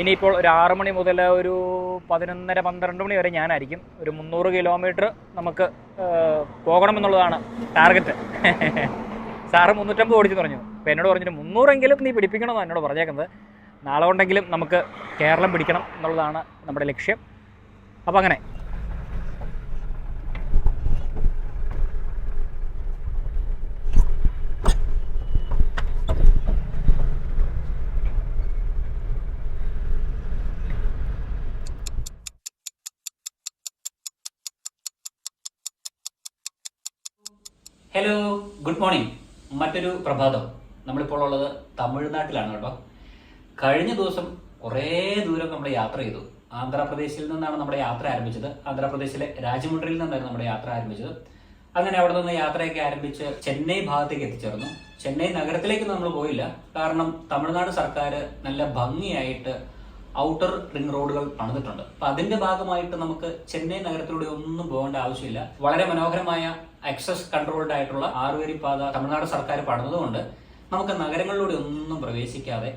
ഇനിയിപ്പോൾ ഒരു ആറ് മണി മുതൽ ഒരു പതിനൊന്നര പന്ത്രണ്ട് മണി വരെ ഞാനായിരിക്കും. ഒരു മുന്നൂറ് കിലോമീറ്റർ നമുക്ക് പോകണമെന്നുള്ളതാണ് ടാർഗറ്റ്. സാറ് മുന്നൂറ്റമ്പത് ഓടിച്ചു പറഞ്ഞു. അപ്പോൾ എന്നോട് പറഞ്ഞിട്ട് മുന്നൂറെങ്കിലും നീ പിടിപ്പിക്കണമെന്നാണ് എന്നോട് പറഞ്ഞേക്കുന്നത്. നാളെ കൊണ്ടെങ്കിലും നമുക്ക് കേരളം പിടിക്കണം എന്നുള്ളതാണ് നമ്മുടെ ലക്ഷ്യം. അപ്പോൾ അങ്ങനെ. ഹലോ ഗുഡ് മോർണിംഗ് മറ്റൊരു പ്രഭാതം. നമ്മളിപ്പോൾ ഉള്ളത് തമിഴ്നാട്ടിലാണ് കേട്ടോ. കഴിഞ്ഞ ദിവസം കുറേ ദൂരം നമ്മൾ യാത്ര ചെയ്തു. ആന്ധ്രാപ്രദേശിൽ നിന്നാണ് നമ്മുടെ യാത്ര ആരംഭിച്ചത്. ആന്ധ്രാപ്രദേശിലെ രാജമുണ്ട്രിയിൽ നിന്നായിരുന്നു നമ്മുടെ യാത്ര ആരംഭിച്ചത്. അങ്ങനെ അവിടെ നിന്ന് യാത്രയൊക്കെ ആരംഭിച്ച് ചെന്നൈ ഭാഗത്തേക്ക് എത്തിച്ചേർന്നു. ചെന്നൈ നഗരത്തിലേക്ക് നമ്മൾ പോയില്ല. കാരണം തമിഴ്നാട് സർക്കാർ നല്ല ഭംഗിയായിട്ട് ഔട്ടർ റിംഗ് റോഡുകൾ പണിതിട്ടുണ്ട്. അപ്പൊ അതിന്റെ ഭാഗമായിട്ട് നമുക്ക് ചെന്നൈ നഗരത്തിലൂടെ ഒന്നും പോകേണ്ട ആവശ്യമില്ല. വളരെ മനോഹരമായ ആക്സസ് കൺട്രോൾഡ് ആയിട്ടുള്ള ആറുവരി പാത തമിഴ്നാട് സർക്കാർ പണിതുകൊണ്ട് നമുക്ക് നഗരങ്ങളിലൂടെ ഒന്നും പ്രവേശിക്കാതെ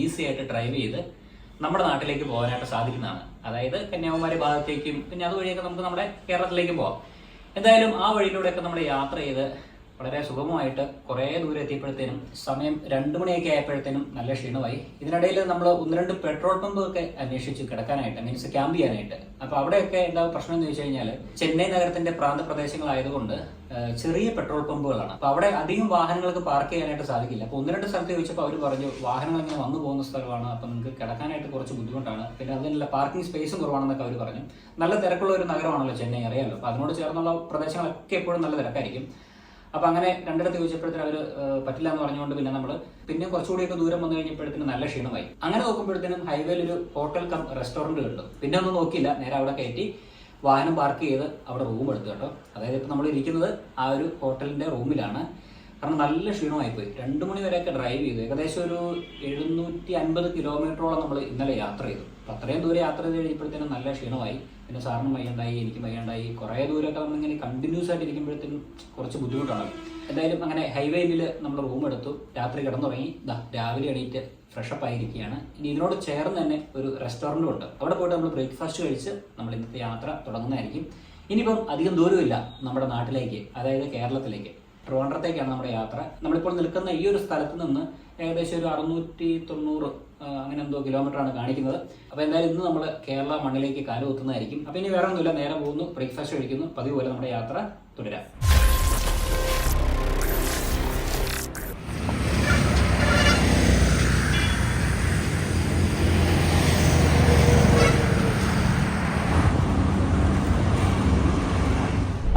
ഈസി ആയിട്ട് ഡ്രൈവ് ചെയ്ത് നമ്മുടെ നാട്ടിലേക്ക് പോകാനായിട്ട് സാധിക്കുന്നതാണ്. അതായത് കന്യാകുമാരി ഭാഗത്തേക്കും പിന്നെ അതുവഴിയൊക്കെ നമുക്ക് നമ്മുടെ കേരളത്തിലേക്കും പോകാം. എന്തായാലും ആ വഴിയിലൂടെയൊക്കെ നമ്മൾ യാത്ര ചെയ്ത് വളരെ സുഗമമായിട്ട് കുറേ ദൂരെ എത്തിയപ്പോഴത്തേനും സമയം രണ്ട് മണിയൊക്കെ ആയപ്പോഴത്തേനും നല്ല ക്ഷീണമായി. ഇതിനിടയിൽ നമ്മൾ ഒന്ന് രണ്ട് പെട്രോൾ പമ്പ് ഒക്കെ അന്വേഷിച്ചു കിടക്കാനായിട്ട് മീൻസ് ക്യാമ്പ് ചെയ്യാനായിട്ട്. അപ്പൊ അവിടെയൊക്കെ എന്താ പ്രശ്നം എന്ന് ചോദിച്ചു കഴിഞ്ഞാൽ ചെന്നൈ നഗരത്തിന്റെ പ്രാന്ത പ്രദേശങ്ങളായതുകൊണ്ട് ചെറിയ പെട്രോൾ പമ്പുകളാണ്. അപ്പൊ അവിടെ അധികം വാഹനങ്ങൾക്ക് പാർക്ക് ചെയ്യാനായിട്ട് സാധിക്കില്ല. അപ്പൊ ഒന്ന് രണ്ട് സ്ഥലത്ത് ചോദിച്ചപ്പോൾ അവർ പറഞ്ഞു വാഹനങ്ങൾ ഇങ്ങനെ വന്നു പോകുന്ന സ്ഥലമാണ് അപ്പൊ നിങ്ങൾക്ക് കിടക്കാനായിട്ട് കുറച്ച് ബുദ്ധിമുട്ടാണ്. പിന്നെ അതിനുള്ള പാർക്കിംഗ് സ്പേസും കുറവാണെന്നൊക്കെ അവർ പറഞ്ഞു. നല്ല തിരക്കുള്ള ഒരു നഗരമാണല്ലോ ചെന്നൈ അറിയാമല്ലോ. അപ്പൊ അതിനോട് ചേർന്നുള്ള പ്രദേശങ്ങളൊക്കെ എപ്പോഴും നല്ല തിരക്കായിരിക്കും. അപ്പൊ അങ്ങനെ രണ്ടിടത്ത് ചോദിച്ചപ്പോഴത്തേനും അവർ പറ്റില്ല എന്ന് പറഞ്ഞുകൊണ്ട് പിന്നെ നമ്മൾ പിന്നെ കുറച്ചുകൂടിയൊക്കെ ദൂരം വന്നു കഴിഞ്ഞപ്പോഴത്തേനും നല്ല ക്ഷീണമായി. അങ്ങനെ നോക്കുമ്പോഴത്തേനും ഹൈവേയിൽ ഒരു ഹോട്ടൽ കം റെസ്റ്റോറന്റ് കണ്ടു. പിന്നെ ഒന്നും നോക്കിയില്ല. നേരെ അവിടെ കയറ്റി വാഹനം പാർക്ക് ചെയ്ത് അവിടെ റൂം എടുത്തു കേട്ടോ. അതായത് ഇപ്പൊ നമ്മൾ ഇരിക്കുന്നത് ആ ഒരു ഹോട്ടലിന്റെ റൂമിലാണ് കാരണം നല്ല ക്ഷീണമായി പോയി രണ്ടു മണി വരെയൊക്കെ ഡ്രൈവ് ചെയ്തു. ഏകദേശം ഒരു എഴുന്നൂറ്റി അൻപത് കിലോമീറ്ററോളം നമ്മൾ ഇന്നലെ യാത്ര ചെയ്തു. അത്രയും ദൂരം യാത്ര ചെയ്ത് കഴിഞ്ഞപ്പോഴത്തേനും നല്ല ക്ഷീണമായി. പിന്നെ സാറിനും വയ്യണ്ടായി എനിക്കും വയ്യണ്ടായി. കുറേ ദൂരമൊക്കെ നമ്മളിങ്ങനെ കണ്ടിന്യൂസ് ആയിട്ട് ഇരിക്കുമ്പോഴത്തേക്കും കുറച്ച് ബുദ്ധിമുട്ടാണ്. എന്തായാലും അങ്ങനെ ഹൈവേയിൽ നമ്മൾ റൂം എടുത്തു. രാത്രി കിടന്നുറങ്ങി. ദാ രാവിലെ എണീറ്റ് ഫ്രഷപ്പ് ആയിരിക്കുകയാണ്. ഇനി ഇതിനോട് ചേർന്ന് തന്നെ ഒരു റെസ്റ്റോറന്റും ഉണ്ട്. അവിടെ പോയിട്ട് നമ്മൾ ബ്രേക്ക്ഫാസ്റ്റ് കഴിച്ച് നമ്മൾ ഇന്നത്തെ യാത്ര തുടങ്ങുന്നതായിരിക്കും. ഇനിയിപ്പം അധികം ദൂരമില്ല നമ്മുടെ നാട്ടിലേക്ക് അതായത് കേരളത്തിലേക്ക്. ട്രിവാൻഡ്രത്തേക്കാണ് നമ്മുടെ യാത്ര. നമ്മളിപ്പോൾ നിൽക്കുന്ന ഈ ഒരു സ്ഥലത്ത് നിന്ന് ഏകദേശം ഒരു അറുന്നൂറ്റി തൊണ്ണൂറ് അങ്ങനെ എന്തോ കിലോമീറ്റർ ആണ് കാണിക്കുന്നത്. അപ്പോൾ എന്തായാലും ഇന്ന് നമ്മൾ കേരള മണ്ണിലേക്ക് കാലുകുത്തുന്നതായിരിക്കും അപ്പോൾ ഇനി വേറെ ഒന്നുമില്ല നേരെ പോകുന്നു ബ്രേക്ക്ഫാസ്റ്റ് കഴിക്കുന്നു. പതിവ് പോലെ നമ്മുടെ യാത്ര തുടരാം.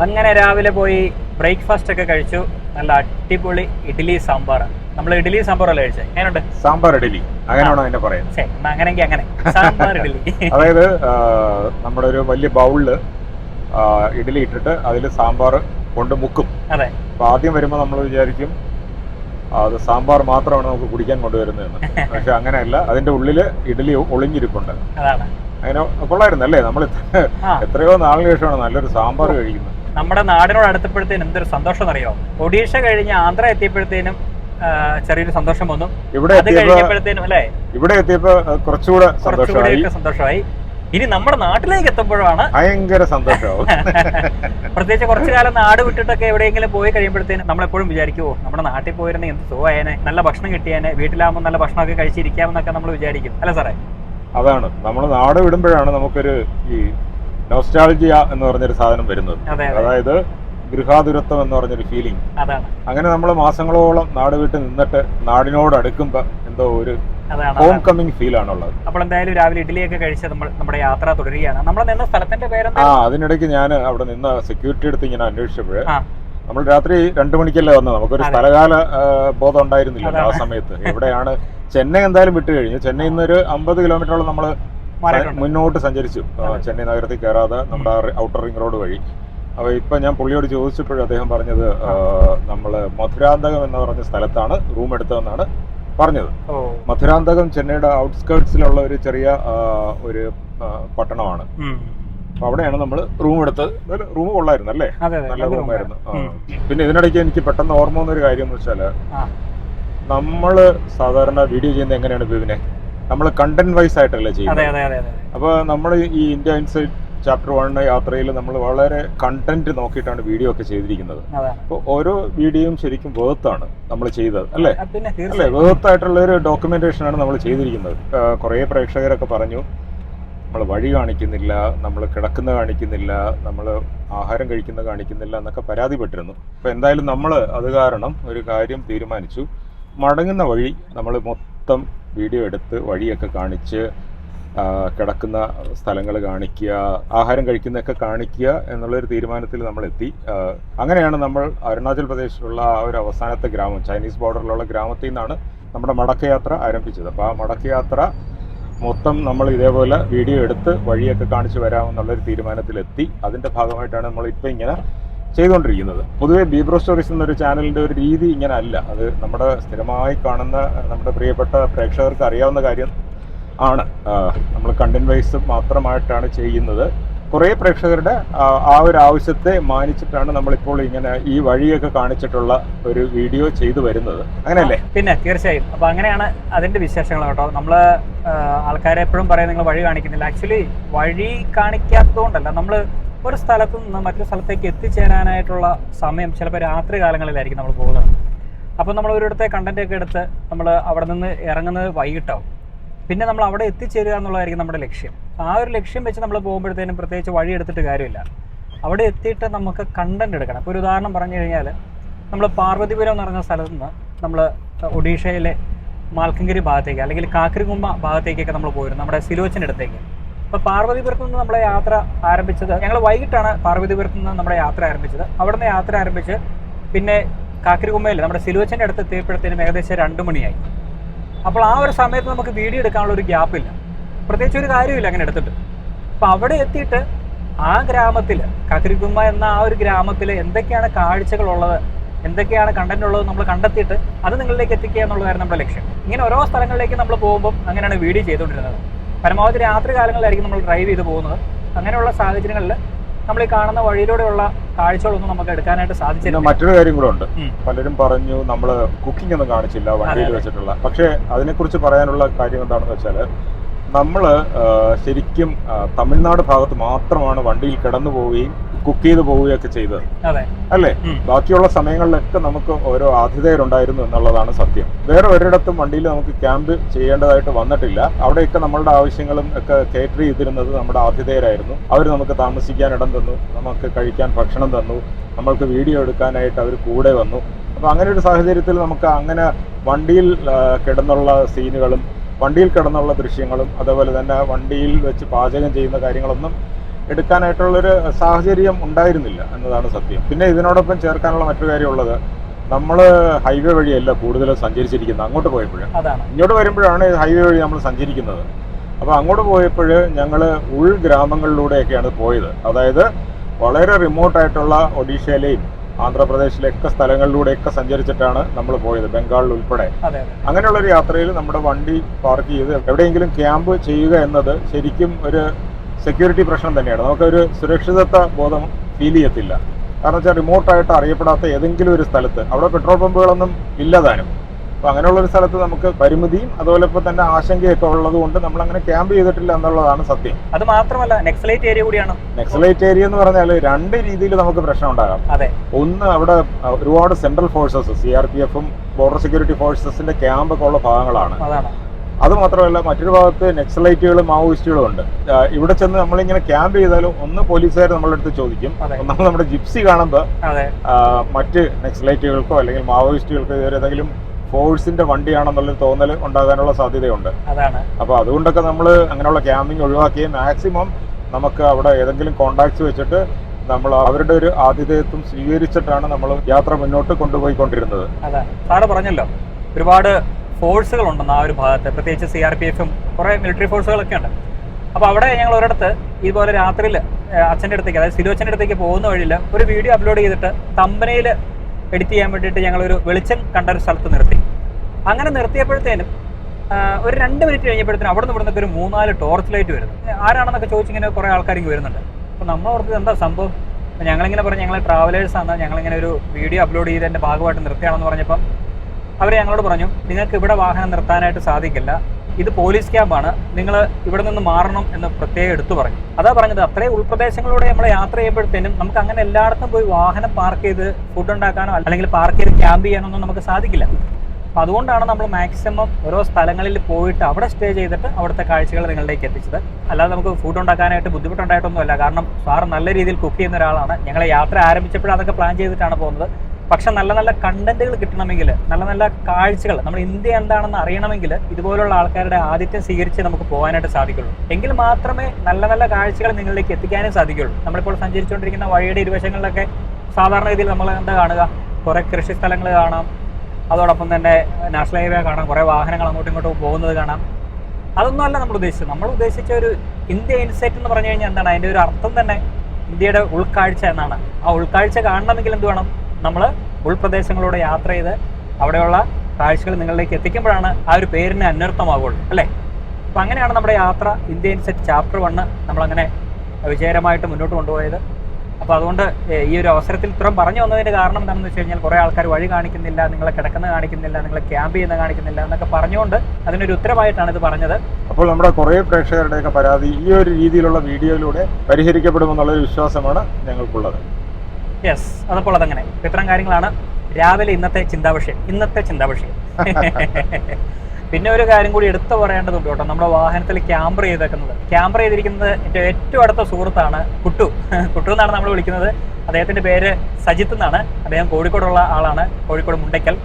അങ്ങനെ രാവിലെ പോയി ബ്രേക്ക്ഫാസ്റ്റ് ഒക്കെ കഴിച്ചു. നല്ല അടിപൊളി ഇഡ്ഡലി സാമ്പാർ നമ്മൾ ഇഡ്ഡലി അല്ല കഴിച്ചത് എങ്ങനെയുണ്ട്? സാമ്പാർ ഇഡലി അങ്ങനെയാണോ അതിന്റെ പറയുന്നത്? എന്നാ അങ്ങനെയെങ്കിൽ അങ്ങനെ. സാമ്പാർ ഇഡലി അതായത് നമ്മുടെ ഒരു വലിയ ബൗളിൽ ഇഡലി ഇട്ടിട്ട് അതിൽ സാമ്പാർ കൊണ്ട് മുക്കും. അതെ. അപ്പൊ ആദ്യം വരുമ്പോൾ നമ്മൾ വിചാരിക്കും അത് സാമ്പാർ മാത്രമാണ് നമുക്ക് കുടിക്കാൻ കൊണ്ടുവരുന്നതെന്ന്. പക്ഷെ അങ്ങനെയല്ല. അതിന്റെ ഉള്ളിൽ ഇഡലി ഒളിഞ്ഞിരിപ്പുണ്ട്. അങ്ങനെ കൊള്ളായിരുന്നു അല്ലേ നമ്മൾ എത്രയോ നാളിന് ശേഷമാണ് നല്ലൊരു സാമ്പാർ കഴിക്കുന്നത്. നമ്മുടെ നാടിനോട് അടുത്തപ്പോഴത്തേനും എന്തൊരു സന്തോഷം അറിയാമോ ഒഡീഷ കഴിഞ്ഞ് ആന്ധ്ര എത്തിയപ്പോഴത്തേനും ചെറിയൊരു സന്തോഷം വന്നു. ഇവിടെ അത് കഴിഞ്ഞപ്പോഴത്തേനും അല്ലേ? ഇവിടെ എത്തിയപ്പോ കുറച്ചുകൂടെ സന്തോഷമായി. ഇനി നമ്മുടെ നാട്ടിലേക്ക് എത്തുമ്പോഴാണ് ഭയങ്കര സന്തോഷമാവും. പ്രത്യേകിച്ച് കുറച്ചു കാലം നാട് വിട്ടിട്ടൊക്കെ എവിടെയെങ്കിലും പോയി കഴിയുമ്പോഴത്തേനും നമ്മളെപ്പോഴും വിചാരിക്കുമോ നമ്മുടെ നാട്ടിൽ പോയിരുന്ന എന്ത് സുഖമായേനെ നല്ല ഭക്ഷണം കിട്ടിയേനെ വീട്ടിലാകുമ്പോൾ നല്ല ഭക്ഷണമൊക്കെ കഴിച്ചിരിക്കാമെന്നൊക്കെ നമ്മൾ വിചാരിക്കും. അല്ല സാറേ? അതാണ്. നമ്മൾ നാട് വിടുമ്പോഴാണ് നമുക്കൊരു ഈ നോസ്റ്റാളജിയ എന്ന് പറഞ്ഞൊരു സാധനം വരുന്നത്. അതെ അതെ. അതായത് ഗൃഹാതുരത്വം എന്ന് പറഞ്ഞൊരു ഫീലിംഗ് അങ്ങനെ നമ്മൾ മാസങ്ങളോളം നാട് വിട്ട് നിന്നിട്ട് നാടിനോട് അടുക്കുമ്പോ എന്തോ ഒരു ഹോം. കമ്മിങ് ഫീൽ ആണുള്ളത്. അപ്പോൾ എന്തായാലും രാവിലെ ഇഡ്ഡലിയൊക്കെ കഴിച്ച് നമ്മൾ നമ്മുടെ യാത്ര തുടരുകയാണ്. നമ്മൾ നിന്ന സ്ഥലത്തിന്റെ ആ പേരെന്താ അതിനിടയ്ക്ക് ഞാൻ അവിടെ നിന്ന് സെക്യൂരിറ്റി എടുത്ത് ഇങ്ങനെ അന്വേഷിച്ചപ്പോഴേ നമ്മൾ രാത്രി രണ്ടു മണിക്കല്ലേ വന്നത്? നമുക്കൊരു സ്ഥലകാല ബോധം ഉണ്ടായിരുന്നില്ല ആ സമയത്ത്. എവിടെയാണ്? ചെന്നൈ എന്തായാലും വിട്ടു കഴിഞ്ഞു. ചെന്നൈ നിന്ന് ഒരു അമ്പത് കിലോമീറ്ററോളം നമ്മൾ മുന്നോട്ട് സഞ്ചരിച്ചു. ചെന്നൈ നഗരത്തിൽ കയറാതെ നമ്മുടെ ഔട്ടർ റിംഗ് റോഡ് വഴി. അപ്പൊ ഇപ്പൊ ഞാൻ പുള്ളിയോട് ചോദിച്ചപ്പോഴും അദ്ദേഹം പറഞ്ഞത് നമ്മൾ നമ്മൾ മധുരാന്തകം എന്ന് പറഞ്ഞ സ്ഥലത്താണ് റൂം എടുത്തതെന്നാണ് പറഞ്ഞത്. മധുരാന്തകം ചെന്നൈയുടെ ഔട്ട്സ്കേർട്സിലുള്ള ഒരു ചെറിയ ഒരു പട്ടണമാണ്. അപ്പൊ അവിടെയാണ് നമ്മൾ റൂം എടുത്തത്. റൂം കൊള്ളായിരുന്നു അല്ലേ? നല്ല റൂമായിരുന്നു. പിന്നെ ഇതിനിടയ്ക്ക് എനിക്ക് പെട്ടെന്ന് ഓർമ്മ വന്ന ഒരു കാര്യം എന്ന് വെച്ചാൽ. നമ്മൾ സാധാരണ വീഡിയോ ചെയ്യുന്നത് എങ്ങനെയാണ് ബിബിനെ നമ്മൾ കണ്ടന്റ് വൈസ് ആയിട്ടല്ലേ ചെയ്യുന്നത്. അപ്പൊ നമ്മൾ ഈ ഇന്ത്യ ഇൻസൈറ്റ് ചാപ്റ്റർ വണ്ണിന്റെ യാത്രയിൽ നമ്മൾ വളരെ കണ്ടന്റ് നോക്കിയിട്ടാണ് വീഡിയോ ഒക്കെ ചെയ്തിരിക്കുന്നത്. അപ്പോൾ ഓരോ വീഡിയോയും ശരിക്കും വേർത്താണ് നമ്മൾ ചെയ്തത് അല്ലേ? അല്ലെ? വേർത്തായിട്ടുള്ള ഒരു ഡോക്യുമെന്റേഷൻ ആണ് നമ്മൾ ചെയ്തിരിക്കുന്നത്. കുറേ പ്രേക്ഷകരൊക്കെ പറഞ്ഞു നമ്മൾ വഴി കാണിക്കുന്നില്ല നമ്മൾ കിടക്കുന്ന കാണിക്കുന്നില്ല നമ്മൾ ആഹാരം കഴിക്കുന്ന കാണിക്കുന്നില്ല എന്നൊക്കെ പരാതിപ്പെട്ടിരുന്നു. അപ്പോൾ എന്തായാലും നമ്മൾ അത് കാരണം ഒരു കാര്യം തീരുമാനിച്ചു. മടങ്ങുന്ന വഴി നമ്മൾ മൊത്തം വീഡിയോ എടുത്ത് വഴിയൊക്കെ കാണിച്ച് കിടക്കുന്ന സ്ഥലങ്ങൾ കാണിക്കുക ആഹാരം കഴിക്കുന്നതൊക്കെ കാണിക്കുക എന്നുള്ളൊരു തീരുമാനത്തിൽ നമ്മൾ എത്തി അങ്ങനെയാണ് നമ്മൾ അരുണാചൽ പ്രദേശിലുള്ള ആ ഒരു അവസാനത്തെ ഗ്രാമം ചൈനീസ് ബോർഡറിലുള്ള ഗ്രാമത്തിൽ നിന്നാണ് നമ്മുടെ മടക്കയാത്ര ആരംഭിച്ചത്. അപ്പോൾ ആ മടക്കയാത്ര മൊത്തം നമ്മൾ ഇതേപോലെ വീഡിയോ എടുത്ത് വഴിയൊക്കെ കാണിച്ചു വരാമെന്നുള്ളൊരു തീരുമാനത്തിലെത്തി. അതിന്റെ ഭാഗമായിട്ടാണ് നമ്മൾ ഇപ്പോൾ ഇങ്ങനെ ചെയ്തുകൊണ്ടിരിക്കുന്നത്. പൊതുവേ ബീബ്രോ സ്റ്റോറീസ് എന്നൊരു ചാനലിന്റെ ഒരു രീതി ഇങ്ങനെ അല്ല അത് നമ്മുടെ സ്ഥിരമായി കാണുന്ന നമ്മുടെ പ്രിയപ്പെട്ട പ്രേക്ഷകർക്ക് അറിയാവുന്ന കാര്യം ആണ്. നമ്മൾ കണ്ടന്റ് വൈസ് മാത്രമായിട്ടാണ് ചെയ്യുന്നത്. കുറേ പ്രേക്ഷകരുടെ ആ, ഒരു ആവശ്യത്തെ മാനിച്ചിട്ടാണ് നമ്മളിപ്പോൾ ഇങ്ങനെ ഈ വഴിയൊക്കെ കാണിച്ചിട്ടുള്ള ഒരു വീഡിയോ ചെയ്തു വരുന്നത്. അങ്ങനെയല്ലേ? പിന്നെ തീർച്ചയായും. അപ്പൊ അങ്ങനെയാണ് അതിന്റെ വിശേഷങ്ങൾ കേട്ടോ. നമ്മൾ ആ, ആൾക്കാരെ എപ്പോഴും പറയാൻ നിങ്ങൾ വഴി കാണിക്കുന്നില്ല. ആക്ച്വലി വഴി കാണിക്കാത്തതുകൊണ്ടല്ല. നമ്മൾ ഒരു സ്ഥലത്ത് നിന്ന് മറ്റൊരു സ്ഥലത്തേക്ക് എത്തിച്ചേരാനായിട്ടുള്ള സമയം ചിലപ്പോൾ രാത്രി കാലങ്ങളിലായിരിക്കും നമ്മൾ പോകുന്നത്. അപ്പോൾ നമ്മൾ ഒരിടത്തെ കണ്ടന്റ് ഒക്കെ എടുത്ത് നമ്മൾ അവിടെ നിന്ന് ഇറങ്ങുന്നത് വൈകിട്ടാവും. പിന്നെ നമ്മൾ അവിടെ എത്തിച്ചേരുക എന്നുള്ളതായിരിക്കും നമ്മുടെ ലക്ഷ്യം. ആ ഒരു ലക്ഷ്യം വെച്ച് നമ്മൾ പോകുമ്പോഴത്തേനും പ്രത്യേകിച്ച് വഴി എടുത്തിട്ട് കാര്യമില്ല. അവിടെ എത്തിയിട്ട് നമുക്ക് കണ്ടന്റ് എടുക്കണം. ഇപ്പോൾ ഒരു ഉദാഹരണം പറഞ്ഞു കഴിഞ്ഞാൽ നമ്മൾ പാർവതിപുരം എന്ന് പറഞ്ഞ സ്ഥലത്ത് നിന്ന് നമ്മൾ ഒഡീഷയിലെ മാൽക്കങ്കിരി ഭാഗത്തേക്ക് അല്ലെങ്കിൽ കാക്കരികുമ്പ ഭാഗത്തേക്കൊക്കെ നമ്മൾ പോയിരുന്നു നമ്മുടെ സിലോച്ചിന്റെ അടുത്തേക്ക്. അപ്പോൾ പാർവതിപുരത്ത് നിന്ന് നമ്മളെ യാത്ര ആരംഭിച്ചത് ഞങ്ങൾ വൈകിട്ടാണ് പാർവതിപുരത്ത് നിന്ന് നമ്മുടെ യാത്ര ആരംഭിച്ചത്. അവിടെ നിന്ന് യാത്ര ആരംഭിച്ച് പിന്നെ കാക്കരികുമ്പയിൽ നമ്മുടെ സിലോച്ചിന്റെ അടുത്ത് എത്തിയപ്പോഴത്തേനും ഏകദേശം രണ്ട് മണിയായി. അപ്പോൾ ആ ഒരു സമയത്ത് നമുക്ക് വീഡിയോ എടുക്കാനുള്ള ഒരു ഗ്യാപ്പില്ല പ്രത്യേകിച്ച് ഒരു കാര്യമില്ല അങ്ങനെ എടുത്തിട്ട്. അപ്പോൾ അവിടെ എത്തിയിട്ട് ആ ഗ്രാമത്തിൽ കക്കരിക്കുമ്മ എന്ന ആ ഒരു ഗ്രാമത്തിൽ എന്തൊക്കെയാണ് കാഴ്ചകളുള്ളത് എന്തൊക്കെയാണ് കണ്ടന്റ് ഉള്ളത് നമ്മൾ കണ്ടെത്തിയിട്ട് അത് നിങ്ങളിലേക്ക് എത്തിക്കുക എന്നുള്ളതായിരുന്നു നമ്മുടെ ലക്ഷ്യം. ഇങ്ങനെ ഓരോ സ്ഥലങ്ങളിലേക്ക് നമ്മൾ പോകുമ്പോൾ അങ്ങനെയാണ് വീഡിയോ ചെയ്തുകൊണ്ടിരുന്നത്. പരമാവധി രാത്രി കാലങ്ങളിലായിരിക്കും നമ്മൾ ഡ്രൈവ് ചെയ്ത് പോകുന്നത്. അങ്ങനെയുള്ള സാഹചര്യങ്ങളിൽ നമ്മൾ ഈ കാണുന്ന വഴിയിലൂടെയുള്ള കാഴ്ചകളൊന്നും നമുക്ക് എടുക്കാനായിട്ട് സാധിച്ചില്ല. മറ്റൊരു കാര്യം കൂടെ ഉണ്ട്. പലരും പറഞ്ഞു നമ്മൾ കുക്കിംഗ് ഒന്നും കാണിച്ചില്ല വണ്ടിയിൽ. വെച്ചിട്ടുള്ള. പക്ഷേ അതിനെക്കുറിച്ച് പറയാനുള്ള കാര്യം എന്താണെന്ന് വെച്ചാൽ നമ്മൾ ശരിക്കും തമിഴ്നാട് ഭാഗത്ത് മാത്രമാണ് വണ്ടിയിൽ കിടന്നു പോവുകയും കുക്ക് ചെയ്ത് പോവുകയൊക്കെ ചെയ്തത്. അല്ലേ. ബാക്കിയുള്ള സമയങ്ങളിലൊക്കെ നമുക്ക് ഓരോ ആതിഥേയരുണ്ടായിരുന്നു എന്നുള്ളതാണ് സത്യം. വേറെ ഒരിടത്തും വണ്ടിയിൽ നമുക്ക് ക്യാമ്പ് ചെയ്യേണ്ടതായിട്ട് വന്നിട്ടില്ല. അവിടെയൊക്കെ നമ്മളുടെ ആവശ്യങ്ങളും ഒക്കെ കേറ്റർ ചെയ്തിരുന്നത് നമ്മുടെ ആതിഥേയരായിരുന്നു. അവർ നമുക്ക് താമസിക്കാൻ ഇടം തന്നു നമുക്ക് കഴിക്കാൻ ഭക്ഷണം തന്നു നമ്മൾക്ക് വീഡിയോ എടുക്കാനായിട്ട് അവർ കൂടെ വന്നു. അപ്പോൾ അങ്ങനെ ഒരു സാഹചര്യത്തിൽ നമുക്ക് അങ്ങനെ വണ്ടിയിൽ കിടന്നുള്ള സീനുകളും വണ്ടിയിൽ കിടന്നുള്ള ദൃശ്യങ്ങളും അതേപോലെ തന്നെ വണ്ടിയിൽ വെച്ച് പാചകം ചെയ്യുന്ന കാര്യങ്ങളൊന്നും എടുക്കാനായിട്ടുള്ളൊരു സാഹചര്യം ഉണ്ടായിരുന്നില്ല എന്നതാണ് സത്യം. പിന്നെ ഇതിനോടൊപ്പം ചേർക്കാനുള്ള മറ്റൊരു കാര്യമുള്ളത് നമ്മൾ ഹൈവേ വഴിയല്ല കൂടുതലും സഞ്ചരിച്ചിരിക്കുന്നത് അങ്ങോട്ട് പോയപ്പോഴും. അതാണ്. ഇങ്ങോട്ട് വരുമ്പോഴാണ് ഹൈവേ വഴി നമ്മൾ സഞ്ചരിക്കുന്നത്. അപ്പോൾ അങ്ങോട്ട് പോയപ്പോൾ ഞങ്ങൾ ഉൾഗ്രാമങ്ങളിലൂടെയൊക്കെയാണ് പോയത്. അതായത് വളരെ റിമോട്ടായിട്ടുള്ള ഒഡീഷയിലെയും ആന്ധ്രാപ്രദേശിലെയൊക്കെ സ്ഥലങ്ങളിലൂടെയൊക്കെ സഞ്ചരിച്ചിട്ടാണ് നമ്മൾ പോയത് ബംഗാളിൽ ഉൾപ്പെടെ. അങ്ങനെയുള്ള ഒരു യാത്രയിൽ നമ്മുടെ വണ്ടി പാർക്ക് ചെയ്ത് എവിടെയെങ്കിലും ക്യാമ്പ് ചെയ്യുക എന്നത് ശരിക്കും ഒരു സെക്യൂരിറ്റി പ്രശ്നം തന്നെയാണ്. നമുക്കൊരു സുരക്ഷിതത്വ ബോധം ഫീൽ ചെയ്യത്തില്ല. കാരണം വെച്ചാൽ റിമോട്ടായിട്ട് അറിയപ്പെടാത്ത ഏതെങ്കിലും ഒരു സ്ഥലത്ത് അവിടെ പെട്രോൾ പമ്പുകളൊന്നും ഇല്ലതാനും. അപ്പോൾ അങ്ങനെയുള്ള ഒരു സ്ഥലത്ത് നമുക്ക് പരിമിതിയും അതുപോലെ ഇപ്പോൾ തന്നെ ആശങ്കയൊക്കെ ഉള്ളത് കൊണ്ട് നമ്മൾ അങ്ങനെ ക്യാമ്പ് ചെയ്തിട്ടില്ല എന്നുള്ളതാണ് സത്യം. അത് മാത്രമല്ല നെക്സലൈറ്റ് ഏരിയ കൂടിയാണ്. നെക്സലൈറ്റ് ഏരിയ എന്ന് പറഞ്ഞാൽ രണ്ട് രീതിയിൽ നമുക്ക് പ്രശ്നം ഉണ്ടാകാം. അതെ. ഒന്ന് അവിടെ ഒരുപാട് central forces C R P എഫും ബോർഡർ സെക്യൂരിറ്റി ഫോഴ്സസിന്റെ ക്യാമ്പൊക്കെ ഉള്ള ഭാഗങ്ങളാണ്. അതാണ് അത് മാത്രമല്ല മറ്റൊരു ഭാഗത്ത് നെക്സലൈറ്റുകളും മാവോയിസ്റ്റുകളും ഉണ്ട്. ഇവിടെ ചെന്ന് നമ്മളിങ്ങനെ ക്യാമ്പ് ചെയ്താലും ഒന്ന് പോലീസുകാർ നമ്മളെ അടുത്ത് ചോദിക്കും. നമ്മൾ ഒന്നാമത് നമ്മുടെ ജിപ്സി കാണുമ്പോൾ മറ്റ് നെക്സലൈറ്റുകൾക്കോ അല്ലെങ്കിൽ മാവോയിസ്റ്റുകൾക്കോ ഇതുവരെ ഏതെങ്കിലും ഫോഴ്സിന്റെ വണ്ടിയാണെന്നുള്ളൊരു തോന്നൽ ഉണ്ടാകാനുള്ള സാധ്യതയുണ്ട്. അപ്പോൾ അതുകൊണ്ടൊക്കെ നമ്മൾ അങ്ങനെയുള്ള ക്യാമ്പിംഗ് ഒഴിവാക്കി മാക്സിമം നമുക്ക് അവിടെ ഏതെങ്കിലും കോണ്ടാക്ട്സ് വെച്ചിട്ട് നമ്മൾ അവരുടെ ഒരു ആതിഥേയത്വം സ്വീകരിച്ചിട്ടാണ് നമ്മൾ യാത്ര മുന്നോട്ട് കൊണ്ടുപോയിക്കൊണ്ടിരുന്നത്. സാറ് പറഞ്ഞല്ലോ ഒരുപാട് ഫോഴ്സുകൾ ഉണ്ടെന്ന് ആ ഒരു ഭാഗത്ത്. പ്രത്യേകിച്ച് സി ആർ പി എഫും കുറേ മിലിറ്ററി ഫോഴ്സുകളൊക്കെ ഉണ്ട്. അപ്പോൾ അവിടെ ഞങ്ങൾ ഒരിടത്ത് ഇതുപോലെ രാത്രിയിൽ അച്ഛന്റെ അടുത്തേക്ക് അതായത് സിലോച്ചന്റെ അടുത്തേക്ക് പോകുന്ന വഴിയിൽ ഒരു വീഡിയോ അപ്ലോഡ് ചെയ്തിട്ട് തമ്പനയിൽ എഡിറ്റ് ചെയ്യാൻ വേണ്ടിയിട്ട് ഞങ്ങളൊരു വെളിച്ചം കണ്ട ഒരു സ്ഥലത്ത് നിർത്തി. അങ്ങനെ നിർത്തിയപ്പോഴത്തേനും ഒരു രണ്ട് മിനിറ്റ് കഴിഞ്ഞപ്പോഴത്തേനും അവിടെ നിന്ന് ഇവിടുന്ന് ഒരു മൂന്നാൽ ടോർച്ച് ലൈറ്റ് വരുന്നു. ആരാണെന്നൊക്കെ ചോദിച്ചിങ്ങനെ കുറേ ആൾക്കാർക്ക് വരുന്നുണ്ട്. അപ്പോൾ നമ്മൾ ഓർത്തത് എന്താ സംഭവം? ഞങ്ങളിങ്ങനെ പറഞ്ഞു ഞങ്ങൾ ട്രാവലേഴ്സ് ആണ്. ഞങ്ങളിങ്ങനെ ഒരു വീഡിയോ അപ്ലോഡ് ചെയ്തതിന്റെ ഭാഗമായിട്ട് നിർത്തിയാണെന്ന് പറഞ്ഞപ്പം അവർ ഞങ്ങളോട് പറഞ്ഞു നിങ്ങൾക്ക് ഇവിടെ വാഹനം നിർത്താനായിട്ട് സാധിക്കില്ല. ഇത് പോലീസ് ക്യാമ്പാണ്. നിങ്ങൾ ഇവിടെ നിന്ന് മാറണം എന്ന് പ്രത്യേകം എടുത്തു പറഞ്ഞു. അതാ പറഞ്ഞത്. അത്രയും ഉൾപ്രദേശങ്ങളിലൂടെ നമ്മൾ യാത്ര ചെയ്യുമ്പോഴത്തേനും നമുക്ക് അങ്ങനെ എല്ലായിടത്തും പോയി വാഹനം പാർക്ക് ചെയ്ത് ഫുഡ് ഉണ്ടാക്കാനോ അല്ലെങ്കിൽ പാർക്ക് ചെയ്ത് ക്യാമ്പ് ചെയ്യാനൊന്നും നമുക്ക് സാധിക്കില്ല. അപ്പോൾ അതുകൊണ്ടാണ് നമ്മൾ മാക്സിമം ഓരോ സ്ഥലങ്ങളിൽ പോയിട്ട് അവിടെ സ്റ്റേ ചെയ്തിട്ട് അവിടുത്തെ കാഴ്ചകൾ നിങ്ങളിലേക്ക് എത്തിച്ചത്. അല്ലാതെ നമുക്ക് ഫുഡ് ഉണ്ടാക്കാനായിട്ട് ബുദ്ധിമുട്ടുണ്ടായിട്ടൊന്നുമല്ല. കാരണം സാർ നല്ല രീതിയിൽ കുക്ക് ചെയ്യുന്ന ഒരാളാണ്. ഞങ്ങൾ യാത്ര ആരംഭിച്ചപ്പോഴും അതൊക്കെ പ്ലാൻ ചെയ്തിട്ടാണ് പോകുന്നത്. പക്ഷെ നല്ല നല്ല കണ്ടന്റുകൾ കിട്ടണമെങ്കിൽ നല്ല നല്ല കാഴ്ചകൾ നമ്മൾ ഇന്ത്യ എന്താണെന്ന് അറിയണമെങ്കിൽ ഇതുപോലുള്ള ആൾക്കാരുടെ ആതിഥ്യം സ്വീകരിച്ച് നമുക്ക് പോകാനായിട്ട് സാധിക്കുള്ളൂ. എങ്കിൽ മാത്രമേ നല്ല നല്ല കാഴ്ചകൾ നിങ്ങളിലേക്ക് എത്തിക്കാനും സാധിക്കുള്ളൂ. നമ്മളിപ്പോൾ സഞ്ചരിച്ചുകൊണ്ടിരിക്കുന്ന വഴിയുടെ ഇരുവശങ്ങളിലൊക്കെ സാധാരണ രീതിയിൽ നമ്മൾ എന്താ കാണുക? കുറേ കൃഷി സ്ഥലങ്ങൾ കാണാം. അതോടൊപ്പം തന്നെ നാഷണൽ ഹൈവേ കാണാം. കുറേ വാഹനങ്ങൾ അങ്ങോട്ടും ഇങ്ങോട്ടും പോകുന്നത് കാണാം. അതൊന്നും അല്ല നമ്മൾ ഉദ്ദേശിച്ചത്. നമ്മൾ ഉദ്ദേശിച്ച ഒരു ഇന്ത്യ ഇൻസൈറ്റ് എന്ന് പറഞ്ഞു കഴിഞ്ഞാൽ എന്താണ്? അതിന്റെ ഒരു അർത്ഥം തന്നെ ഇന്ത്യയുടെ ഉൾക്കാഴ്ച എന്നാണ്. ആ ഉൾക്കാഴ്ച കാണണമെങ്കിൽ എന്ത് വേണം? നമ്മൾ ഉൾപ്രദേശങ്ങളിലൂടെ യാത്ര ചെയ്ത് അവിടെയുള്ള കാഴ്ചകൾ നിങ്ങളിലേക്ക് എത്തിക്കുമ്പോഴാണ് ആ ഒരു പേരിന് അന്വർത്ഥമാകുള്ളൂ അല്ലേ? അപ്പം അങ്ങനെയാണ് നമ്മുടെ യാത്ര ഇന്ത്യൻ സെറ്റ് ചാപ്റ്റർ വണ്ണ് നമ്മളങ്ങനെ വിജയകരമായിട്ട് മുന്നോട്ട് കൊണ്ടുപോയത്. അപ്പോൾ അതുകൊണ്ട് ഈ ഒരു അവസരത്തിൽ ഇത്രയും പറഞ്ഞു വന്നതിന്റെ കാരണം എന്താണെന്ന് വെച്ച് കഴിഞ്ഞാൽ കുറേ ആൾക്കാർ വഴി കാണിക്കുന്നില്ല നിങ്ങളെ കിടക്കുന്ന കാണിക്കുന്നില്ല നിങ്ങളെ ക്യാമ്പ് ചെയ്യുന്ന കാണിക്കുന്നില്ല എന്നൊക്കെ പറഞ്ഞുകൊണ്ട് അതിനൊരു ഉത്തരമായിട്ടാണ് ഇത് പറഞ്ഞത്. അപ്പോൾ നമ്മുടെ കുറേ പ്രേക്ഷകരുടെയൊക്കെ പരാതി ഈ ഒരു രീതിയിലുള്ള വീഡിയോയിലൂടെ പരിഹരിക്കപ്പെടുമെന്നുള്ളൊരു വിശ്വാസമാണ് ഞങ്ങൾക്കുള്ളത്. യെസ് അതപ്പോൾ അതങ്ങനെ. ഇത്രയും കാര്യങ്ങളാണ് രാവിലെ ഇന്നത്തെ ചിന്താവിഷയം. ഇന്നത്തെ ചിന്താവിഷയം. പിന്നെ ഒരു കാര്യം കൂടി എടുത്തു പറയേണ്ടതുണ്ട് കേട്ടോ. നമ്മുടെ വാഹനത്തിൽ ക്യാമ്പർ ചെയ്തേക്കുന്നത്. ക്യാമ്പർ ചെയ്തിരിക്കുന്നത് എന്റെ ഏറ്റവും അടുത്ത സുഹൃത്താണ് കുട്ടു. കുട്ടു എന്നാണ് നമ്മൾ വിളിക്കുന്നത്. അദ്ദേഹത്തിന്റെ പേര് സജിത്ത് എന്നാണ്. അദ്ദേഹം കോഴിക്കോടുള്ള ആളാണ്. കോഴിക്കോട് മുണ്ടയ്ക്കൽ.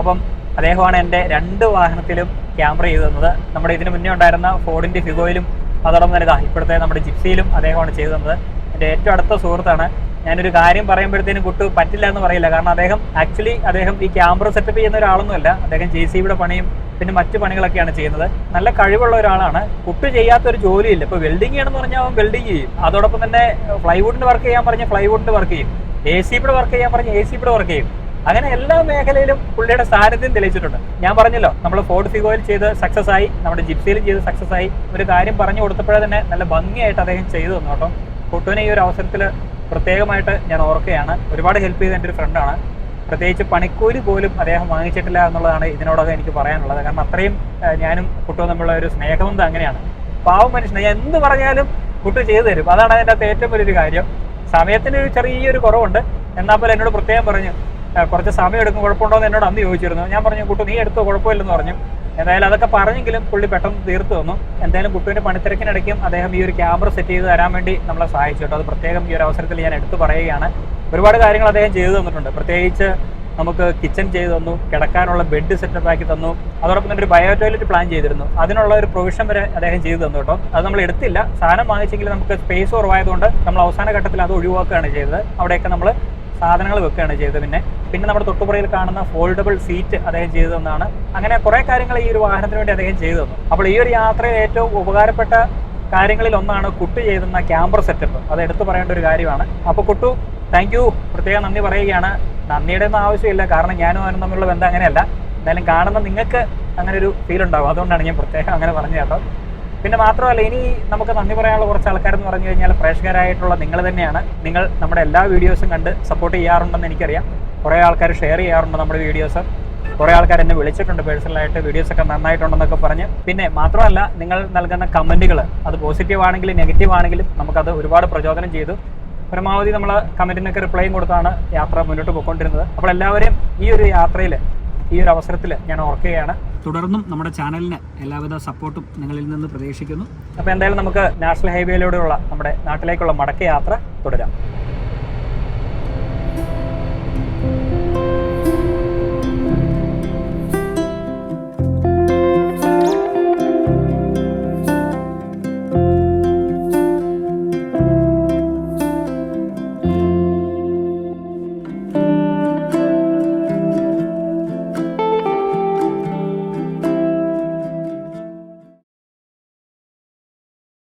അപ്പം അദ്ദേഹമാണ് എന്റെ രണ്ട് വാഹനത്തിലും ക്യാമ്പർ ചെയ്തു തന്നത് നമ്മുടെ ഇതിനു മുന്നേ ഉണ്ടായിരുന്ന ഫോർഡിന്റെ ഫിഗോയിലും അതോടൊപ്പം തന്നെ ഇതാ ഇപ്പോഴത്തെ നമ്മുടെ ജിപ്സിയിലും അദ്ദേഹമാണ് ചെയ്തു തന്നത് എന്റെ ഏറ്റവും അടുത്ത സുഹൃത്താണ് ഞാനൊരു കാര്യം പറയുമ്പോഴത്തേനും കുട്ടു പറ്റില്ല എന്ന് പറയില്ല. കാരണം അദ്ദേഹം ആക്ച്വലി അദ്ദേഹം ഈ ക്യാമറ സെറ്റപ്പ് ചെയ്യുന്ന ഒരാളൊന്നുമല്ല. അദ്ദേഹം ജെ സി ബിയുടെ പണിയും പിന്നെ മറ്റു പണികളൊക്കെയാണ് ചെയ്യുന്നത്. നല്ല കഴിവുള്ള ഒരാളാണ്. കുട്ടു ചെയ്യാത്ത ഒരു ജോലിയില്ല. ഇപ്പോൾ വെൽഡിംഗ് ആണെന്ന് പറഞ്ഞാൽ അവൻ വെൽഡിംഗ് ചെയ്യും. അതോടൊപ്പം തന്നെ ഫ്ലൈവുഡിന് വർക്ക് ചെയ്യാൻ പറഞ്ഞ ഫ്ലൈവുഡിന് വർക്ക് ചെയ്യും. എ സി ബിയുടെ വർക്ക് ചെയ്യാൻ പറഞ്ഞ എ സി ബിയുടെ വർക്ക് ചെയ്യും. അങ്ങനെ എല്ലാ മേഖലയിലും പുള്ളിയുടെ സാന്നിധ്യം തെളിയിച്ചിട്ടുണ്ട്. ഞാൻ പറഞ്ഞല്ലോ നമ്മൾ ഫോർഡ് ഫിഗോയിൽ ചെയ്ത് സക്സസ് ആയി നമ്മുടെ ജിപ്സിയിലും ചെയ്ത് സക്സസ് ആയി. ഒരു കാര്യം പറഞ്ഞു കൊടുത്തപ്പോഴേ തന്നെ നല്ല ഭംഗിയായിട്ട് അദ്ദേഹം ചെയ്തു തന്നോട്ടോ കേട്ടോ. കുട്ടുവിനെ ഈ ഒരു അവസരത്തിൽ പ്രത്യേകമായിട്ട് ഞാൻ ഓർക്കുകയാണ്. ഒരുപാട് ഹെൽപ്പ് ചെയ്ത എന്റെ ഒരു ഫ്രണ്ടാണ് പ്രത്യേകിച്ച് പണിക്കൂലി പോലും അദ്ദേഹം വാങ്ങിച്ചിട്ടില്ല എന്നുള്ളതാണ് ഇതിനോടൊക്കെ എനിക്ക് പറയാനുള്ളത്. കാരണം അത്രയും ഞാനും കുട്ടുവും തമ്മിലുള്ള ഒരു സ്നേഹബന്ധം അങ്ങനെയാണ്. പാവം മനുഷ്യനെ ഞാൻ എന്ത് പറഞ്ഞാലും കുട്ടു ചെയ്തു തരും. അതാണ് അതിന്റെ അകത്ത് ഏറ്റവും വലിയൊരു കാര്യം. സമയത്തിന് ഒരു ചെറിയൊരു കുറവുണ്ട്. എന്നാൽ പോലും എന്നോട് പ്രത്യേകം പറഞ്ഞു "ഏഹ്, കുറച്ച് സമയം എടുക്കും കുഴപ്പമുണ്ടോ എന്ന് എന്നോട് അന്ന് ചോദിച്ചിരുന്നു. ഞാൻ പറഞ്ഞു കുട്ടു നീ എടുത്തോ? കുഴപ്പമില്ലെന്ന് പറഞ്ഞു. എന്തായാലും അതൊക്കെ പറഞ്ഞെങ്കിലും പുള്ളി പെട്ടെന്ന് തീർത്തു തന്നു. എന്തായാലും കുട്ടുവിന്റെ പണിത്തിരക്കിനിടയ്ക്കും അദ്ദേഹം ഈ ഒരു ക്യാമറ സെറ്റ് ചെയ്ത് തരാൻ വേണ്ടി നമ്മളെ സഹായിച്ചു കേട്ടോ. അത് പ്രത്യേകം ഈ ഒരു അവസരത്തിൽ ഞാൻ എടുത്തു പറയുകയാണ്. ഒരുപാട് കാര്യങ്ങൾ അദ്ദേഹം ചെയ്തു തന്നിട്ടുണ്ട്. പ്രത്യേകിച്ച് നമുക്ക് കിച്ചൺ ചെയ്തു തന്നു കിടക്കാനുള്ള ബെഡ് സെറ്റപ്പ് ആക്കി തന്നു. അതോടൊപ്പം തന്നെ ഒരു ബയോ ടോയ്ലറ്റ് പ്ലാൻ ചെയ്തിരുന്നു. അതിനുള്ള ഒരു പ്രൊവിഷൻ വരെ അദ്ദേഹം ചെയ്തു തന്നു കേട്ടോ. അത് നമ്മൾ എടുത്തില്ല. സാധനം വാങ്ങിച്ചെങ്കിൽ നമുക്ക് സ്പേസ് കുറവായതുകൊണ്ട് നമ്മൾ അവസാന ഘട്ടത്തിൽ അത് ഒഴിവാക്കുകയാണ് ചെയ്തത്. അവിടെയൊക്കെ നമ്മൾ സാധനങ്ങൾ വെക്കുകയാണ് ചെയ്തത്. പിന്നെ പിന്നെ നമ്മുടെ തൊട്ടുപുറയിൽ കാണുന്ന ഫോൾഡബിൾ സീറ്റ് അദ്ദേഹം ചെയ്തു തന്നാണ് അങ്ങനെ കുറെ കാര്യങ്ങൾ ഈ ഒരു വാഹനത്തിന് വേണ്ടി അദ്ദേഹം ചെയ്തു തന്നു. അപ്പോൾ ഈ ഒരു യാത്രയിൽ ഏറ്റവും ഉപകാരപ്പെട്ട കാര്യങ്ങളിൽ ഒന്നാണ് കുട്ടു ചെയ്തുന്ന ക്യാമറ സെറ്റപ്പ് അത് എടുത്തു പറയേണ്ട ഒരു കാര്യമാണ്. അപ്പോൾ കുട്ടു താങ്ക് യു പ്രത്യേകം നന്ദി പറയുകയാണ്. നന്ദിയുടെ ഒന്നും ആവശ്യമില്ല. കാരണം ഞാനും അവനും തമ്മിലുള്ള ബന്ധം അങ്ങനെയല്ല. എന്തായാലും കാണുന്ന നിങ്ങൾക്ക് അങ്ങനെ ഒരു ഫീൽ ഉണ്ടാവും. അതുകൊണ്ടാണ് ഞാൻ പ്രത്യേകം അങ്ങനെ പറഞ്ഞു കേട്ടോ. പിന്നെ മാത്രമല്ല ഇനി നമുക്ക് നന്ദി പറയാനുള്ള കുറച്ച് ആൾക്കാർ എന്ന് പറഞ്ഞു കഴിഞ്ഞാൽ പ്രേക്ഷകരായിട്ടുള്ള നിങ്ങൾ തന്നെയാണ്. നിങ്ങൾ നമ്മുടെ എല്ലാ വീഡിയോസും കണ്ട് സപ്പോർട്ട് ചെയ്യാറുണ്ടെന്ന് എനിക്കറിയാം. കുറേ ആൾക്കാർ ഷെയർ ചെയ്യാറുണ്ട് നമ്മുടെ വീഡിയോസ്. കുറേ ആൾക്കാർ എന്നെ വിളിച്ചിട്ടുണ്ട് പേഴ്സണലായിട്ട് വീഡിയോസൊക്കെ നന്നായിട്ടുണ്ടെന്നൊക്കെ പറഞ്ഞ്. പിന്നെ മാത്രമല്ല നിങ്ങൾ നൽകുന്ന കമന്റുകൾ അത് പോസിറ്റീവ് ആണെങ്കിലും നെഗറ്റീവ് ആണെങ്കിലും നമുക്കത് ഒരുപാട് പ്രചോദനം ചെയ്തു. പരമാവധി നമ്മൾ കമന്റിനൊക്കെ റിപ്ലൈയും കൊടുത്താണ് യാത്ര മുന്നോട്ട് പോയിക്കൊണ്ടിരുന്നത്. അപ്പോൾ എല്ലാവരെയും ഈ ഒരു യാത്രയിൽ ഈ ഒരു അവസരത്തിൽ ഞാൻ ഓർക്കുകയാണ്. തുടർന്നും നമ്മുടെ ചാനലിന് എല്ലാവിധ സപ്പോർട്ടും നിങ്ങളിൽ നിന്ന് പ്രതീക്ഷിക്കുന്നു. അപ്പോൾ എന്തായാലും നമുക്ക് നാഷണൽ ഹൈവേയിലൂടെയുള്ള നമ്മുടെ നാട്ടിലേക്കുള്ള മടക്കയാത്ര തുടരാം.